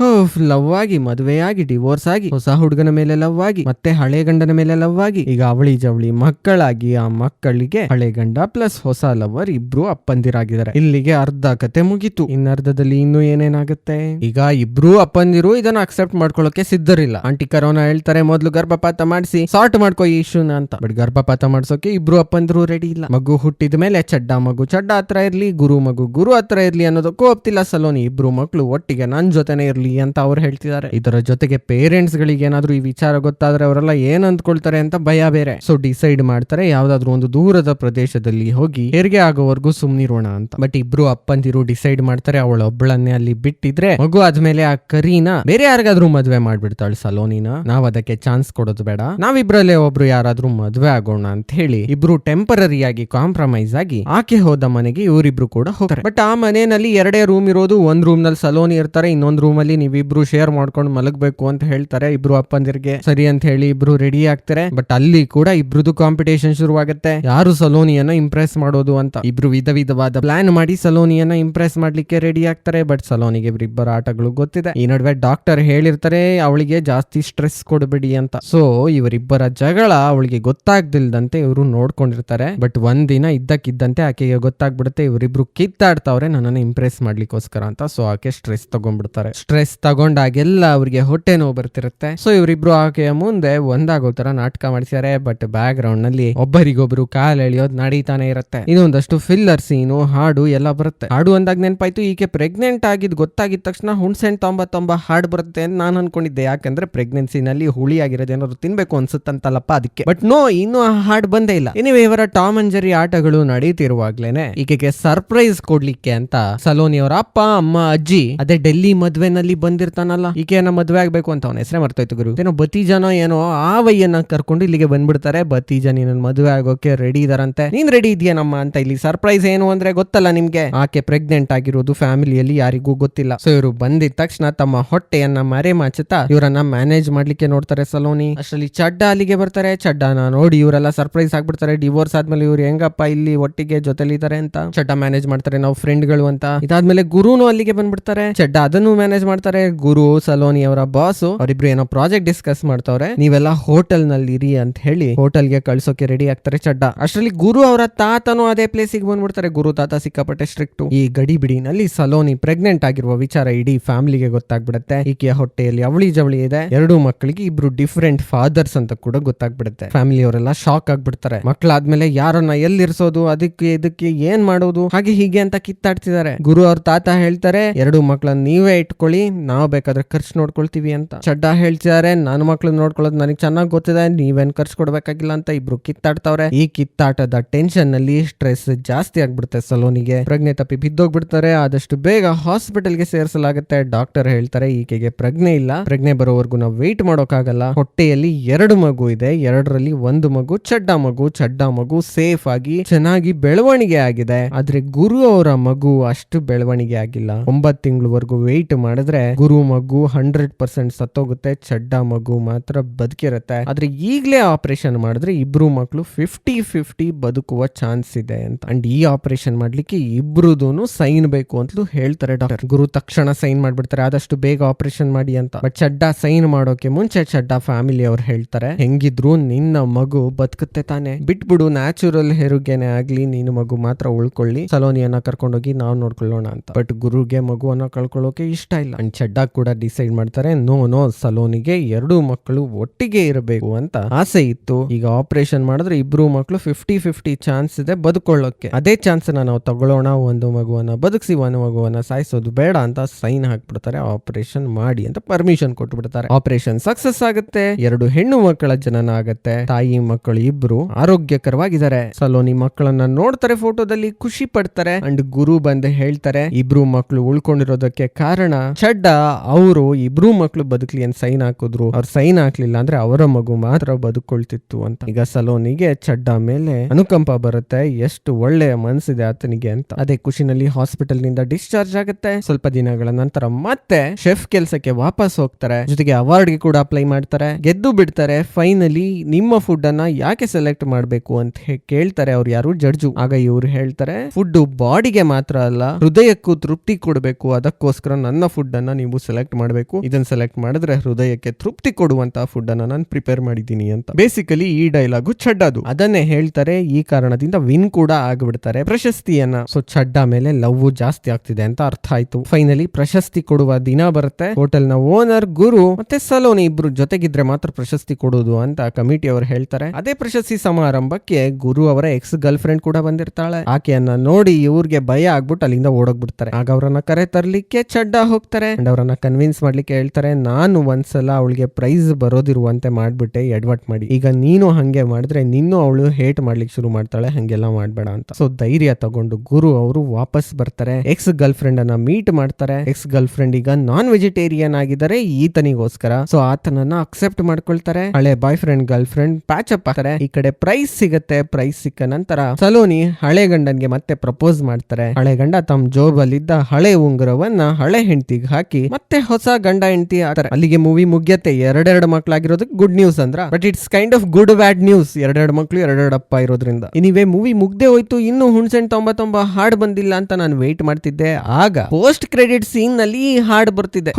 ಲವ್ ಆಗಿ ಮದುವೆಯಾಗಿ ಡಿವೋರ್ಸ್ ಆಗಿ, ಹೊಸ ಹುಡುಗನ ಮೇಲೆ ಲವ್ ಆಗಿ, ಮತ್ತೆ ಹಳೆ ಗಂಡನ ಮೇಲೆ ಲವ್ ಆಗಿ. ಈಗ ಅವಳಿ ಜವಳಿ ಮಕ್ಕಳಾಗಿ ಆ ಮಕ್ಕಳಿಗೆ ಹಳೆ ಗಂಡ ಪ್ಲಸ್ ಹೊಸ ಲವರ್ ಇಬ್ರು ಅಪ್ಪಂದಿರಾಗಿದ್ದಾರೆ. ಇಲ್ಲಿಗೆ ಅರ್ಧ ಕತೆ ಮುಗೀತು. ಇನ್ನರ್ಧದಲ್ಲಿ ಇನ್ನು ಏನೇನಾಗುತ್ತೆ? ಈಗ ಇಬ್ರು ಅಪ್ಪಂದಿರು ಇದನ್ನ ಅಕ್ಸೆಪ್ಟ್ ಮಾಡ್ಕೊಳ್ಳೋಕೆ ಸಿದ್ಧರಿಲ್ಲ. ಆಂಟಿ ಕರೋನಾ ಹೇಳ್ತಾರೆ, ಮೊದ್ಲು ಗರ್ಭಪಾತ ಮಾಡಿಸಿ ಸಾರ್ಟ್ ಮಾಡ್ಕೋ ಈ ಇಶ್ಯೂನ ಅಂತ. ಬಟ್ ಗರ್ಭಪಾತ ಮಾಡ್ಸೋಕೆ ಇಬ್ರು ಅಪ್ಪಂದಿರು ರೆಡಿ ಇಲ್ಲ. ಮಗು ಹುಟ್ಟಿದ ಮೇಲೆ ಚಡ್ಡ ಮಗು ಚಡ್ಡ ಹತ್ರ ಇರ್ಲಿ, ಗುರು ಮಗು ಗುರು ಹತ್ರ ಇರ್ಲಿ ಅನ್ನೋದಕ್ಕೂ ಒಪ್ತಿಲ್ಲ ಸಲೋನಿ. ಇಬ್ರು ಮಕ್ಕಳು ಒಟ್ಟಿಗೆ ನನ್ ಜೊತೆನೆ ಇರ್ಲಿ ಅಂತ ಅವ್ರು ಹೇಳ್ತಿದ್ದಾರೆ. ಇದರ ಜೊತೆಗೆ ಪೇರೆಂಟ್ಸ್ ಗಳಿಗೆ ಏನಾದ್ರು ಈ ವಿಚಾರ ಗೊತ್ತಾದ್ರೆ ಅವರೆಲ್ಲ ಏನ್ ಅಂದ್ಕೊಳ್ತಾರೆ ಅಂತ ಭಯ ಬೇರೆ. ಸೊ ಡಿಸೈಡ್ ಮಾಡ್ತಾರೆ, ಯಾವ್ದಾದ್ರು ಒಂದು ದೂರದ ಪ್ರದೇಶದಲ್ಲಿ ಹೋಗಿ ಹೆರಿಗೆ ಆಗೋವರೆಗೂ ಸುಮ್ನಿರೋಣ ಅಂತ. ಬಟ್ ಇಬ್ರು ಅಪ್ಪಂದಿರು ಡಿಸೈಡ್ ಮಾಡ್ತಾರೆ ಅವಳ ಒಬ್ಬಳನ್ನೇ ಅಲ್ಲಿ ಬಿಟ್ಟಿದ್ರೆ ಮಗು ಆದ್ಮೇಲೆ ಆ ಕರೀನ ಬೇರೆ ಯಾರಿಗಾದ್ರೂ ಮದ್ವೆ ಮಾಡ್ಬಿಡ್ತಾಳೆ ಸಲೋನಿನ. ನಾವ್ ಅದಕ್ಕೆ ಚಾನ್ಸ್ ಕೊಡೋದು ಬೇಡ. ನಾವಿಬ್ರಲ್ಲೇ ಒಬ್ರು ಯಾರಾದ್ರೂ ಮದ್ವೆ ಆಗೋಣ ಅಂತ ಹೇಳಿ ಇಬ್ರು ಟೆಂಪರರಿ ಆಗಿ ಕಾಂಪ್ರಮೈಸ್ ಆಗಿ ಆಕೆ ಹೋದ ಮನೆಗೆ ಇವರಿಬ್ರು ಕೂಡ ಹೋಗ್ತಾರೆ. ಬಟ್ ಆ ಮನೆಯಲ್ಲಿ ಎರಡೇ ರೂಮ್ ಇರೋದು. ಒಂದ್ ರೂಮ್ನಲ್ಲಿ ಸಲೋನಿ ಇರ್ತಾರೆ, ಇನ್ನೊಂದ್ ರೂಮ್ ಅಲ್ಲಿ ನೀವಿಬ್ರು ಶೇರ್ ಮಾಡ್ಕೊಂಡು ಮಲಗಬೇಕು ಅಂತ ಹೇಳ್ತಾರೆ. ಇಬ್ರು ಅಪ್ಪಂದಿರ್ಗೆ ಸರಿ ಅಂತ ಹೇಳಿ ಇಬ್ರು ರೆಡಿ ಆಗ್ತಾರೆ. ಬಟ್ ಅಲ್ಲಿ ಕೂಡ ಇಬ್ರದು ಕಾಂಪಿಟೇಷನ್ ಶುರುವಾಗುತ್ತೆ. ಯಾರು ಸಲೋನಿಯನ್ನ ಇಂಪ್ರೆಸ್ ಮಾಡೋದು ಅಂತ? ಇಬ್ರು ವಿಧ ವಿಧವಾದ ಪ್ಲಾನ್ ಮಾಡಿ ಸಲೋನಿಯನ್ನ ಇಂಪ್ರೆಸ್ ಮಾಡ್ಲಿಕ್ಕೆ ರೆಡಿ ಆಗ್ತಾರೆ. ಬಟ್ ಸಲೋನಿಗೆ ಇಬ್ಬರ ಆಟಗಳು ಗೊತ್ತಿದೆ. ಈ ನಡುವೆ ಡಾಕ್ಟರ್ ಹೇಳಿರ್ತಾರೆ, ಅವಳಿಗೆ ಜಾಸ್ತಿ ಸ್ಟ್ರೆಸ್ ಕೊಡಬೇಡಿ ಅಂತ. ಸೊ ಇವರಿಬ್ಬರ ಜಗಳ ಅವಳಿಗೆ ಗೊತ್ತಾಗ್ದಿಲ್ದಂತೆ ಇವರು ನೋಡ್ಕೊಂಡಿರ್ತಾರೆ. ಬಟ್ ಒಂದಿನ ಇದ್ದಕ್ಕಿದ್ದಂತೆ ಆಕೆಗೆ ಗೊತ್ತಾಗ್ಬಿಡುತ್ತೆ, ಇವರಿಬ್ರು ಕಿತ್ತಾಡ್ತಾವ್ರೆ, ನನ್ನನ್ನು ಇಂಪ್ರೆಸ್ ಮಾಡ್ಲಿಕ್ಕೋಸ್ಕರ ಅಂತ. ಸೊ ಆಕೆ ಸ್ಟ್ರೆಸ್ ತಗೊಂಡ್ಬಿಡ್ತಾರೆ. ಸ್ಟ್ರೆಸ್ ತಗೊಂಡಾಗೆಲ್ಲ ಅವರಿಗೆ ಹೊಟ್ಟೆ ನೋವು ಬರ್ತಿರುತ್ತೆ. ಸೊ ಇವರಿಬ್ರು ಆಕೆಯ ಮುಂದೆ ಒಂದಾಗೋ ತರ ನಾಟಕ ಮಾಡಿಸ್ಯಾರೆ ಬಟ್ ಬ್ಯಾಕ್ ಗ್ರೌಂಡ್ನಲ್ಲಿ ಒಬ್ಬರಿಗೊಬ್ರು ಕಾಲ್ ಎಳೆಯೋದು ನಡೀತಾನೆ ಇರುತ್ತೆ. ಇನ್ನೊಂದಷ್ಟು ಫಿಲ್ಲರ್ ಸೀನು ಹಾಡು ಎಲ್ಲ ಬರುತ್ತೆ. ಹಾಡು ಅಂದಾಗ ನೆನಪಾಯ್ತು, ಈಕೆ ಪ್ರೆಗ್ನೆಂಟ್ ಆಗಿದ್ ಗೊತ್ತಾಗಿದ ತಕ್ಷಣ ಹುಣ್ಸೆಣ್ ತೊಂಬತ್ತೊಂಬ ಹಾಡು ಬರುತ್ತೆ ಅಂತ ನಾನು ಅನ್ಕೊಂಡಿದ್ದೆ. ಯಾಕಂದ್ರೆ ಪ್ರೆಗ್ನೆನ್ಸಿನಲ್ಲಿ ಹುಳಿ ಆಗಿರೋದು ಏನಾದ್ರು ತಿನ್ಬೇಕು ಅನ್ಸುತ್ತಂತಲ್ಲಪ್ಪ ಅದಕ್ಕೆ. ಬಟ್ ನೋ ಇನ್ನೂ ಆ ಹಾಡು ಬಂದೇ ಇಲ್ಲ. ಎನಿವೆ ಇವರ ಟಾಮ್ ಅಂಡ್ ಜೆರಿ ಆಟಗಳು ನಡೀತಿರುವಾಗ್ಲೇನೆ ಈಕೆಗೆ ಸರ್ಪ್ರೈಸ್ ಕೊಡ್ಲಿಕ್ಕೆ ಅಂತ ಸಲೋನಿ ಅವರ ಅಪ್ಪ, ಅಮ್ಮ, ಅಜ್ಜಿ, ಅದೇ ಡೆಲ್ಲಿ ಮದ್ವೆನಲ್ಲಿ ಬಂದಿರ್ತಾನಲ್ಲ. ಈಕೆಯನ್ನ ಮದ್ವೆ ಆಗ್ಬೇಕು ಅಂತ ಅವನ ಹೆಸರೇ ಮರ್ತೋಯ್ತು ಗುರು. ಏನೋ ಬತೀಜನೋ ಏನೋ ಆ ವಯ್ಯನ್ನ ಕರ್ಕೊಂಡು ಇಲ್ಲಿಗೆ ಬಂದ್ಬಿಡ್ತಾರೆ. ಬತೀಜ ನೀನ್ ಮದುವೆ ಆಗೋಕೆ ರೆಡಿ ಇದಾರಂತೆ. ನೀನ್ ರೆಡಿ ಇದೆಯೇನಮ್ಮ ಅಂತ ಇಲ್ಲಿ ಸರ್ಪ್ರೈಸ್ ಏನು ಅಂದ್ರೆ ಗೊತ್ತಲ್ಲ ನಿಮ್ಗೆ. ಆಕೆ ಪ್ರೆಗ್ನೆಂಟ್ ಆಗಿರೋದು ಫ್ಯಾಮಿಲಿಯಲ್ಲಿ ಯಾರಿಗೂ ಗೊತ್ತಿಲ್ಲ. ಸೊ ಇವರು ಬಂದಿದ ತಕ್ಷಣ ತಮ್ಮ ಹೊಟ್ಟೆಯನ್ನ ಮರೆ ಮಾಚುತ್ತಾ ಇವರನ್ನ ಮ್ಯಾನೇಜ್ ಮಾಡ್ಲಿಕ್ಕೆ ನೋಡ್ತಾರೆ ಸಲೋನಿ. ಅಷ್ಟರಲ್ಲಿ ಚಡ್ಡ ಅಲ್ಲಿಗೆ ಬರ್ತಾರೆ. ಚಡ್ಡನ ನೋಡಿ ಇವರೆಲ್ಲ ಸರ್ಪ್ರೈಸ್ ಆಗ್ಬಿಡ್ತಾರೆ. ಡಿವೋರ್ಸ್ ಆದ್ಮೇಲೆ ಇವ್ರು ಹೆಂಗಪ್ಪ ಇಲ್ಲಿ ಒಟ್ಟಿಗೆ ಜೊತೆಲಿದ್ದಾರೆ ಅಂತ. ಚಡ್ಡ ಮ್ಯಾನೇಜ್ ಮಾಡ್ತಾರೆ. ನಾವು ಫ್ರೆಂಡ್ಗಳು ಅಂತ. ಇದಾದ್ಮೇಲೆ ಗುರುನು ಅಲ್ಲಿಗೆ ಬಂದ್ಬಿಡ್ತಾರೆ. ಚಡ್ಡ ಅದನ್ನು ಮ್ಯಾನೇಜ್ ಮಾಡ್ತಾರೆ. ಗುರು, ಸಲೋನಿ ಅವರ ಬಾಸ್ ಅವರಿಬ್ರು ಏನೋ ಪ್ರಾಜೆಕ್ಟ್ ಡಿಸ್ಕಸ್ ಮಾಡ್ತಾವ್ರೆ. ನೀವೆಲ್ಲ ಹೋಟೆಲ್ನಲ್ಲಿ ಇರಿ ಅಂತ ಹೇಳಿ ಹೋಟೆಲ್ಗೆ ಕಳ್ಸೋಕೆ ರೆಡಿ ಆಗ್ತಾರೆ ಚಡ್ಡ. ಅಷ್ಟರಲ್ಲಿ ಗುರು ಅವರ ತಾತನು ಅದೇ ಪ್ಲೇಸಿಗೆ ಬಂದ್ಬಿಡ್ತಾರೆ. ಗುರು ತಾತ ಸಿಕ್ಕಾಪಟ್ಟೆ ಸ್ಟ್ರಿಕ್ಟ್ ಈ ಗಡಿ ಬಿಡಿನಲ್ಲಿ ಸಲೋನಿ ಪ್ರೆಗ್ನೆಂಟ್ ಆಗಿರುವ ವಿಚಾರ ಇಡೀ ಫ್ಯಾಮಿಲಿಗೆ ಗೊತ್ತಾಗ್ಬಿಡುತ್ತೆ. ಈಕೆಯ ಹೊಟ್ಟೆಯಲ್ಲಿ ಅವಳಿ ಜವಳಿ ಇದೆ. ಎರಡು ಮಕ್ಕಳಿಗೆ ಇಬ್ರು ಡಿಫ್ರೆಂಟ್ ಫಾದರ್ಸ್ ಅಂತ ಕೂಡ ಗೊತ್ತಾಗ್ಬಿಡುತ್ತೆ. ಫ್ಯಾಮಿಲಿ ಅವರೆಲ್ಲ ಶಾಕ್ ಆಗ್ಬಿಡ್ತಾರೆ. ಮಕ್ಕಳಾದ್ಮೇಲೆ ಯಾರನ್ನ ಎಲ್ಲಿರ್ಸೋದು, ಅದಕ್ಕೆ ಇದಕ್ಕೆ ಏನ್ ಮಾಡೋದು, ಹಾಗೆ ಹೀಗೆ ಅಂತ ಕಿತ್ತಾಡ್ತಿದ್ದಾರೆ. ಗುರು ಅವ್ರ ತಾತ ಹೇಳ್ತಾರೆ, ಎರಡು ಮಕ್ಕಳನ್ನ ನೀವೇ ಇಟ್ಕೊಳ್ಳಿ, ನಾವು ಬೇಕಾದ್ರೆ ಖರ್ಚು ನೋಡ್ಕೊಳ್ತೀವಿ ಅಂತ. ಚಡ್ಡ ಹೇಳ್ತಿದ್ದಾರೆ ನನ್ನ ಮಕ್ಳು ನೋಡ್ಕೊಳ್ಳೋದು ನನಗೆ ಚೆನ್ನಾಗಿ ಗೊತ್ತಿದೆ, ನೀವೇನ್ ಖರ್ಚು ಕೊಡ್ಬೇಕಾಗಿಲ್ಲ ಅಂತ ಇಬ್ರು ಕಿತ್ತಾಡ್ತಾವ್ರೆ. ಈ ಕಿತ್ತಾಟದ ಟೆನ್ಷನ್ನಲ್ಲಿ ಸ್ಟ್ರೆಸ್ ಜಾಸ್ತಿ ಆಗ್ಬಿಡುತ್ತೆ ಸಲೋನಿಗೆ. ಪ್ರಜ್ಞೆ ತಪ್ಪಿ ಬಿದ್ದೋಗ್ಬಿಡ್ತಾರೆ. ಆದಷ್ಟು ಬೇಗ ಹಾಸ್ಪಿಟಲ್ಗೆ ಸೇರಿಸಲಾಗುತ್ತೆ. ಡಾಕ್ಟರ್ ಹೇಳ್ತಾರೆ, ಈಕೆಗೆ ಪ್ರಜ್ಞೆ ಇಲ್ಲ. ಪ್ರಜ್ಞೆ ಬರೋವರೆಗೂ ನಾವು ವೇಟ್ ಮಾಡೋಕ್ಕಾಗಲ್ಲ. ಹೊಟ್ಟೆಯಲ್ಲಿ ಎರಡು ಮಗು ಇದೆ. ಎರಡರಲ್ಲಿ ಒಂದು ಮಗು, ಚಡ್ಡ ಮಗು. ಚಡ್ಡ ಮಗು ಸೇಫ್ ಆಗಿ ಚೆನ್ನಾಗಿ ಬೆಳವಣಿಗೆ ಆಗಿದೆ. ಆದ್ರೆ ಗುರು ಅವರ ಮಗು ಅಷ್ಟು ಬೆಳವಣಿಗೆ ಆಗಿಲ್ಲ. ಒಂಬತ್ತು ತಿಂಗಳವರೆಗೂ ವೇಟ್ ಮಾಡಿದ್ರೆ ಗುರು ಮಗು ಹಂಡ್ರೆಡ್ ಪರ್ಸೆಂಟ್ ಸತ್ತೋಗುತ್ತೆ. ಚಡ್ಡ ಮಗು ಮಾತ್ರ ಬದುಕಿರುತ್ತೆ. ಆದ್ರೆ ಈಗಲೇ ಆಪರೇಷನ್ ಮಾಡಿದ್ರೆ ಇಬ್ರು ಮಕ್ಕಳು ಫಿಫ್ಟಿ ಫಿಫ್ಟಿ ಬದುಕುವ ಚಾನ್ಸ್ ಇದೆ ಅಂತ. ಅಂಡ್ ಈ ಆಪರೇಷನ್ ಮಾಡ್ಲಿಕ್ಕೆ ಇಬ್ರುದೂನು ಸೈನ್ ಬೇಕು ಅಂತಲೂ ಹೇಳ್ತಾರೆ ಡಾಕ್ಟರ್ ಗುರು ತಕ್ಷಣ ಸೈನ್ ಮಾಡ್ಬಿಡ್ತಾರೆ. ಆದಷ್ಟು ಬೇಗ ಆಪರೇಷನ್ ಮಾಡಿ ಅಂತ. ಬಟ್ ಚಡ್ಡ ಸೈನ್ ಮಾಡೋಕೆ ಮುಂಚೆ ಚಡ್ಡ ಫ್ಯಾಮಿಲಿ ಅವ್ರು ಹೇಳ್ತಾರೆ, ಹೆಂಗಿದ್ರು ನಿನ್ನ ಮಗು ಬದುಕುತ್ತೆ ತಾನೆ. ಬಿಟ್ಬಿಡು ನ್ಯಾಚುರಲ್ ಹೆರುಗೆನೆ ಆಗ್ಲಿ, ನೀನು ಮಗು ಮಾತ್ರ ಉಳ್ಕೊಳ್ಳಿ. ಸಲೋನಿಯನ್ನ ಕರ್ಕೊಂಡೋಗಿ ನಾವು ನೋಡ್ಕೊಳ್ಳೋಣ ಅಂತ. ಬಟ್ ಗುರುಗೆ ಮಗುವನ್ನ ಕಳ್ಕೊಳ್ಳೋಕೆ ಇಷ್ಟ ಇಲ್ಲ. ಅಂಡ್ ಚಡ್ಡ ಕೂಡ ಡಿಸೈಡ್ ಮಾಡ್ತಾರೆ, ನೋ ನೋ, ಸಲೋನಿಗೆ ಎರಡು ಮಕ್ಕಳು ಒಟ್ಟಿಗೆ ಇರಬೇಕು ಅಂತ ಆಸೆ ಇತ್ತು. ಈಗ ಆಪರೇಷನ್ ಮಾಡಿದ್ರೆ ಇಬ್ರು ಮಕ್ಕಳು ಫಿಫ್ಟಿ ಫಿಫ್ಟಿ ಚಾನ್ಸ್ ಇದೆ ಬದುಕೊಳ್ಳೋಕೆ. ಅದೇ ಚಾನ್ಸ್ ನಾವು ತಗೊಳ್ಳೋಣ, ಒಂದು ಮಗುವನ್ನ ಬದುಕಿಸಿ, ಒಂದು ಮಗುವನ್ನ ಸಾಯಿಸೋದು ಬೇಡ ಅಂತ ಸೈನ್ ಹಾಕ್ಬಿಡ್ತಾರೆ ಆಪರೇಷನ್ ಮಾಡಿ ಅಂತ ಪರ್ಮಿಷನ್ ಕೊಟ್ಬಿಡ್ತಾರೆ. ಆಪರೇಷನ್ ಸಕ್ಸಸ್ ಆಗುತ್ತೆ, ಎರಡು ಹೆಣ್ಣು ಮಕ್ಕಳ ಜನನ ಆಗತ್ತೆ ತಾಯಿ ಮಕ್ಕಳು ಇಬ್ರು ಆರೋಗ್ಯಕರವಾಗಿದ್ದಾರೆ. ಸಲೋನಿ ಮಕ್ಕಳನ್ನ ನೋಡ್ತಾರೆ ಫೋಟೋದಲ್ಲಿ ಖುಷಿ ಪಡ್ತಾರೆ ಅಂಡ್ ಗುರು ಬಂದು ಹೇಳ್ತಾರೆ, ಇಬ್ರು ಮಕ್ಕಳು ಉಳ್ಕೊಂಡಿರೋದಕ್ಕೆ ಕಾರಣ ಚಡ್ಡ ಅವರು ಇಬ್ರು ಮಕ್ಕಳು ಬದುಕಲಿ ಅಂತ ಸೈನ್ ಹಾಕಿದ್ರು. ಅವ್ರು ಸೈನ್ ಹಾಕ್ಲಿಲ್ಲ ಅಂದ್ರೆ ಅವರ ಮಗು ಮಾತ್ರ ಬದುಕೊಳ್ತಿತ್ತು ಅಂತ. ಈಗ ಸಲೋನಿಗೆ ಚಡ್ಡ ಮೇಲೆ ಅನುಕಂಪ ಬರುತ್ತೆ, ಎಷ್ಟು ಒಳ್ಳೆಯ ಮನಸ್ಸಿದೆ ಆತನಿಗೆ ಅಂತ. ಅದೇ ಖುಷಿನಲ್ಲಿ ಹಾಸ್ಪಿಟಲ್ನಿಂದ ಡಿಸ್ಚಾರ್ಜ್ ಆಗುತ್ತೆ. ಸ್ವಲ್ಪ ದಿನಗಳ ನಂತರ ಮತ್ತೆ ಶೆಫ್ ಕೆಲಸಕ್ಕೆ ವಾಪಸ್ ಹೋಗ್ತಾರೆ. ಜೊತೆಗೆ ಅವಾರ್ಡ್ಗೆ ಕೂಡ ಅಪ್ಲೈ ಮಾಡ್ತಾರೆ. ಗೆದ್ದು ಬಿಡ್ತಾರೆ. ಫೈನಲಿ ನಿಮ್ಮ ಫುಡ್ ಅನ್ನ ಯಾಕೆ ಸೆಲೆಕ್ಟ್ ಮಾಡಬೇಕು ಅಂತ ಕೇಳ್ತಾರೆ ಅವ್ರು ಯಾರು? ಜಡ್ಜು. ಆಗ ಇವ್ರು ಹೇಳ್ತಾರೆ ಫುಡ್ ಬಾಡಿಗೆ ಮಾತ್ರ ಅಲ್ಲ, ಹೃದಯಕ್ಕೂ ತೃಪ್ತಿ ಕೊಡಬೇಕು. ಅದಕ್ಕೋಸ್ಕರ ನನ್ನ ಫುಡ್ ಅನ್ನ ನೀವು ಸೆಲೆಕ್ಟ್ ಮಾಡಬೇಕು. ಇದನ್ನ ಸೆಲೆಕ್ಟ್ ಮಾಡಿದ್ರೆ ಹೃದಯಕ್ಕೆ ತೃಪ್ತಿ ಕೊಡುವಂತ ಫುಡ್ ಅನ್ನ ನಾನು ಪ್ರಿಪೇರ್ ಮಾಡಿದ್ದೀನಿ ಅಂತ. ಬೇಸಿಕಲಿ ಈ ಡೈಲಾಗು ಚಡ್ಡದು ಅದನ್ನೇ ಹೇಳ್ತಾರೆ, ಈ ಕಾರಣದಿಂದ ವಿನ್ ಕೂಡ ಆಗಿಬಿಡ್ತಾರೆ ಪ್ರಶಸ್ತಿಯನ್ನ. ಸೊ ಚಡ್ಡ ಮೇಲೆ ಲವ್ ಜಾಸ್ತಿ ಆಗ್ತಿದೆ ಅಂತ ಅರ್ಥ ಆಯ್ತು. ಫೈನಲಿ ಪ್ರಶಸ್ತಿ ಕೊಡುವ ದಿನ ಬರುತ್ತೆ. ಹೋಟೆಲ್ನ ಓನರ್, ಗುರು ಮತ್ತೆ ಸಲೋನಿ ಇಬ್ರು ಜೊತೆಗಿದ್ರೆ ಮಾತ್ರ ಪ್ರಶಸ್ತಿ ಕೊಡೋದು ಅಂತ ಕಮಿಟಿ ಅವರು ಹೇಳ್ತಾರೆ. ಅದೇ ಪ್ರಶಸ್ತಿ ಸಮಾರಂಭಕ್ಕೆ ಗುರು ಅವರ ಎಕ್ಸ್ ಗರ್ಲ್ ಫ್ರೆಂಡ್ ಕೂಡ ಬಂದಿರ್ತಾಳೆ. ಆಕೆಯನ್ನ ನೋಡಿ ಇವ್ರಿಗೆ ಭಯ ಆಗ್ಬಿಟ್ಟು ಅಲ್ಲಿಂದ ಓಡೋಗ್ಬಿಡ್ತಾರೆ. ಆಗ ಅವರನ್ನ ಕರೆ ತರ್ಲಿಕ್ಕೆ ಚಡ್ಡ ಹೋಗ್ತಾರೆ. ಅಂಡ್ ಅವರನ್ನ ಕನ್ವಿನ್ಸ್ ಮಾಡ್ಲಿಕ್ಕೆ ಹೇಳ್ತಾರೆ, ನಾನು ಒಂದ್ಸಲ ಅವಳಿಗೆ ಪ್ರೈಸ್ ಬರೋದಿರುವಂತೆ ಮಾಡ್ಬಿಟ್ಟೆ ಎಡ್ವರ್ಟ್ ಮಾಡಿ. ಈಗ ನೀನು ಹಂಗೆ ಮಾಡಿದ್ರೆ ನಿನ್ನೂ ಅವಳು ಹೇಟ್ ಮಾಡ್ಲಿಕ್ಕೆ ಶುರು ಮಾಡ್ತಾಳೆ, ಹಂಗೆಲ್ಲ ಮಾಡ್ಬೇಡ ಅಂತ. ಸೊ ಧೈರ್ಯ ತಗೊಂಡು ಗುರು ಅವರು ವಾಪಸ್ ಬರ್ತಾರೆ. ಎಕ್ಸ್ ಗರ್ಲ್ ಫ್ರೆಂಡ್ ಅನ್ನ ಮೀಟ್ ಮಾಡ್ತಾರೆ. ಎಕ್ಸ್ ಗರ್ಲ್ ಫ್ರೆಂಡ್ ಈಗ ನಾನ್ ವೆಜಿಟೇರಿಯನ್ ಆಗಿದ್ದಾರೆ, ಈತನಿಗೋಸ್ಕರ. ಸೊ ಆತನನ್ನ ಅಕ್ಸೆಪ್ಟ್ ಮಾಡ್ಕೊಳ್ತಾರೆ. ಹಳೆ boyfriend girlfriend patch up ಆಗ್ತಾರೆ. ಈ ಕಡೆ ಪ್ರೈಸ್ ಸಿಗುತ್ತೆ ಪ್ರೈಸ್ ಸಿಕ್ಕ ನಂತರ ಸಲೋನಿ ಹಳೆ ಗಂಡನ್ಗೆ ಮತ್ತೆ ಪ್ರಪೋಸ್ ಮಾಡ್ತಾರೆ. ಹಳೆ ಗಂಡ ತಮ್ಮ ಜೋಬಲ್ಲಿದ್ದ ಹಳೆ ಉಂಗುರವನ್ನ ಹಳೆ ಹೆಂಡತಿಗೆ ಹಾಕಿ ಮತ್ತೆ ಹೊಸ ಗಂಡ ಹೆಂಡತಿ ಆಗ್ತಾರೆ. ಅಲ್ಲಿಗೆ ಮೂವಿ ಮುಗ್ಯತೆ ಎರಡೆರಡು ಮಕ್ಕಳಾಗಿರೋದಕ್ಕೆ ಗುಡ್ ನ್ಯೂಸ್ ಅಂದ್ರ but it's kind of good bad news ಎರಡೆರಡು ಮಕ್ಳು ಎರಡೆರಡು ಅಪ್ಪ ಇರೋದ್ರಿಂದ. ಇನಿವೆ ಮೂವಿ ಮುಗ್ದೆ ಹೋಯ್ತು. ಇನ್ನು ಹುಣ್ಸೆನ್ ತೊಂಬತ್ತೊಂಬ ಹಾಡ್ ಬಂದಿಲ್ಲ ಅಂತ ನಾನು ವೇಟ್ ಮಾಡ್ತಿದ್ದೆ. ಆಗ ಪೋಸ್ಟ್ ಕ್ರೆಡಿಟ್ ಸೀನ್ ನಲ್ಲಿ ಈ ಹಾಡ್ ಬರ್ತಿದೆ.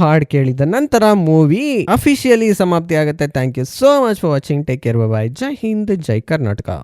ಹಾಡ್ ಕೇಳಿದ ನಂತರ ಮೂವಿ ಅಫಿಷಿಯಲಿ ಸಮಾಪ್ತಿ ಆಗುತ್ತೆ thank you so much for watching take care bye Jai Hind, Jai Karnataka.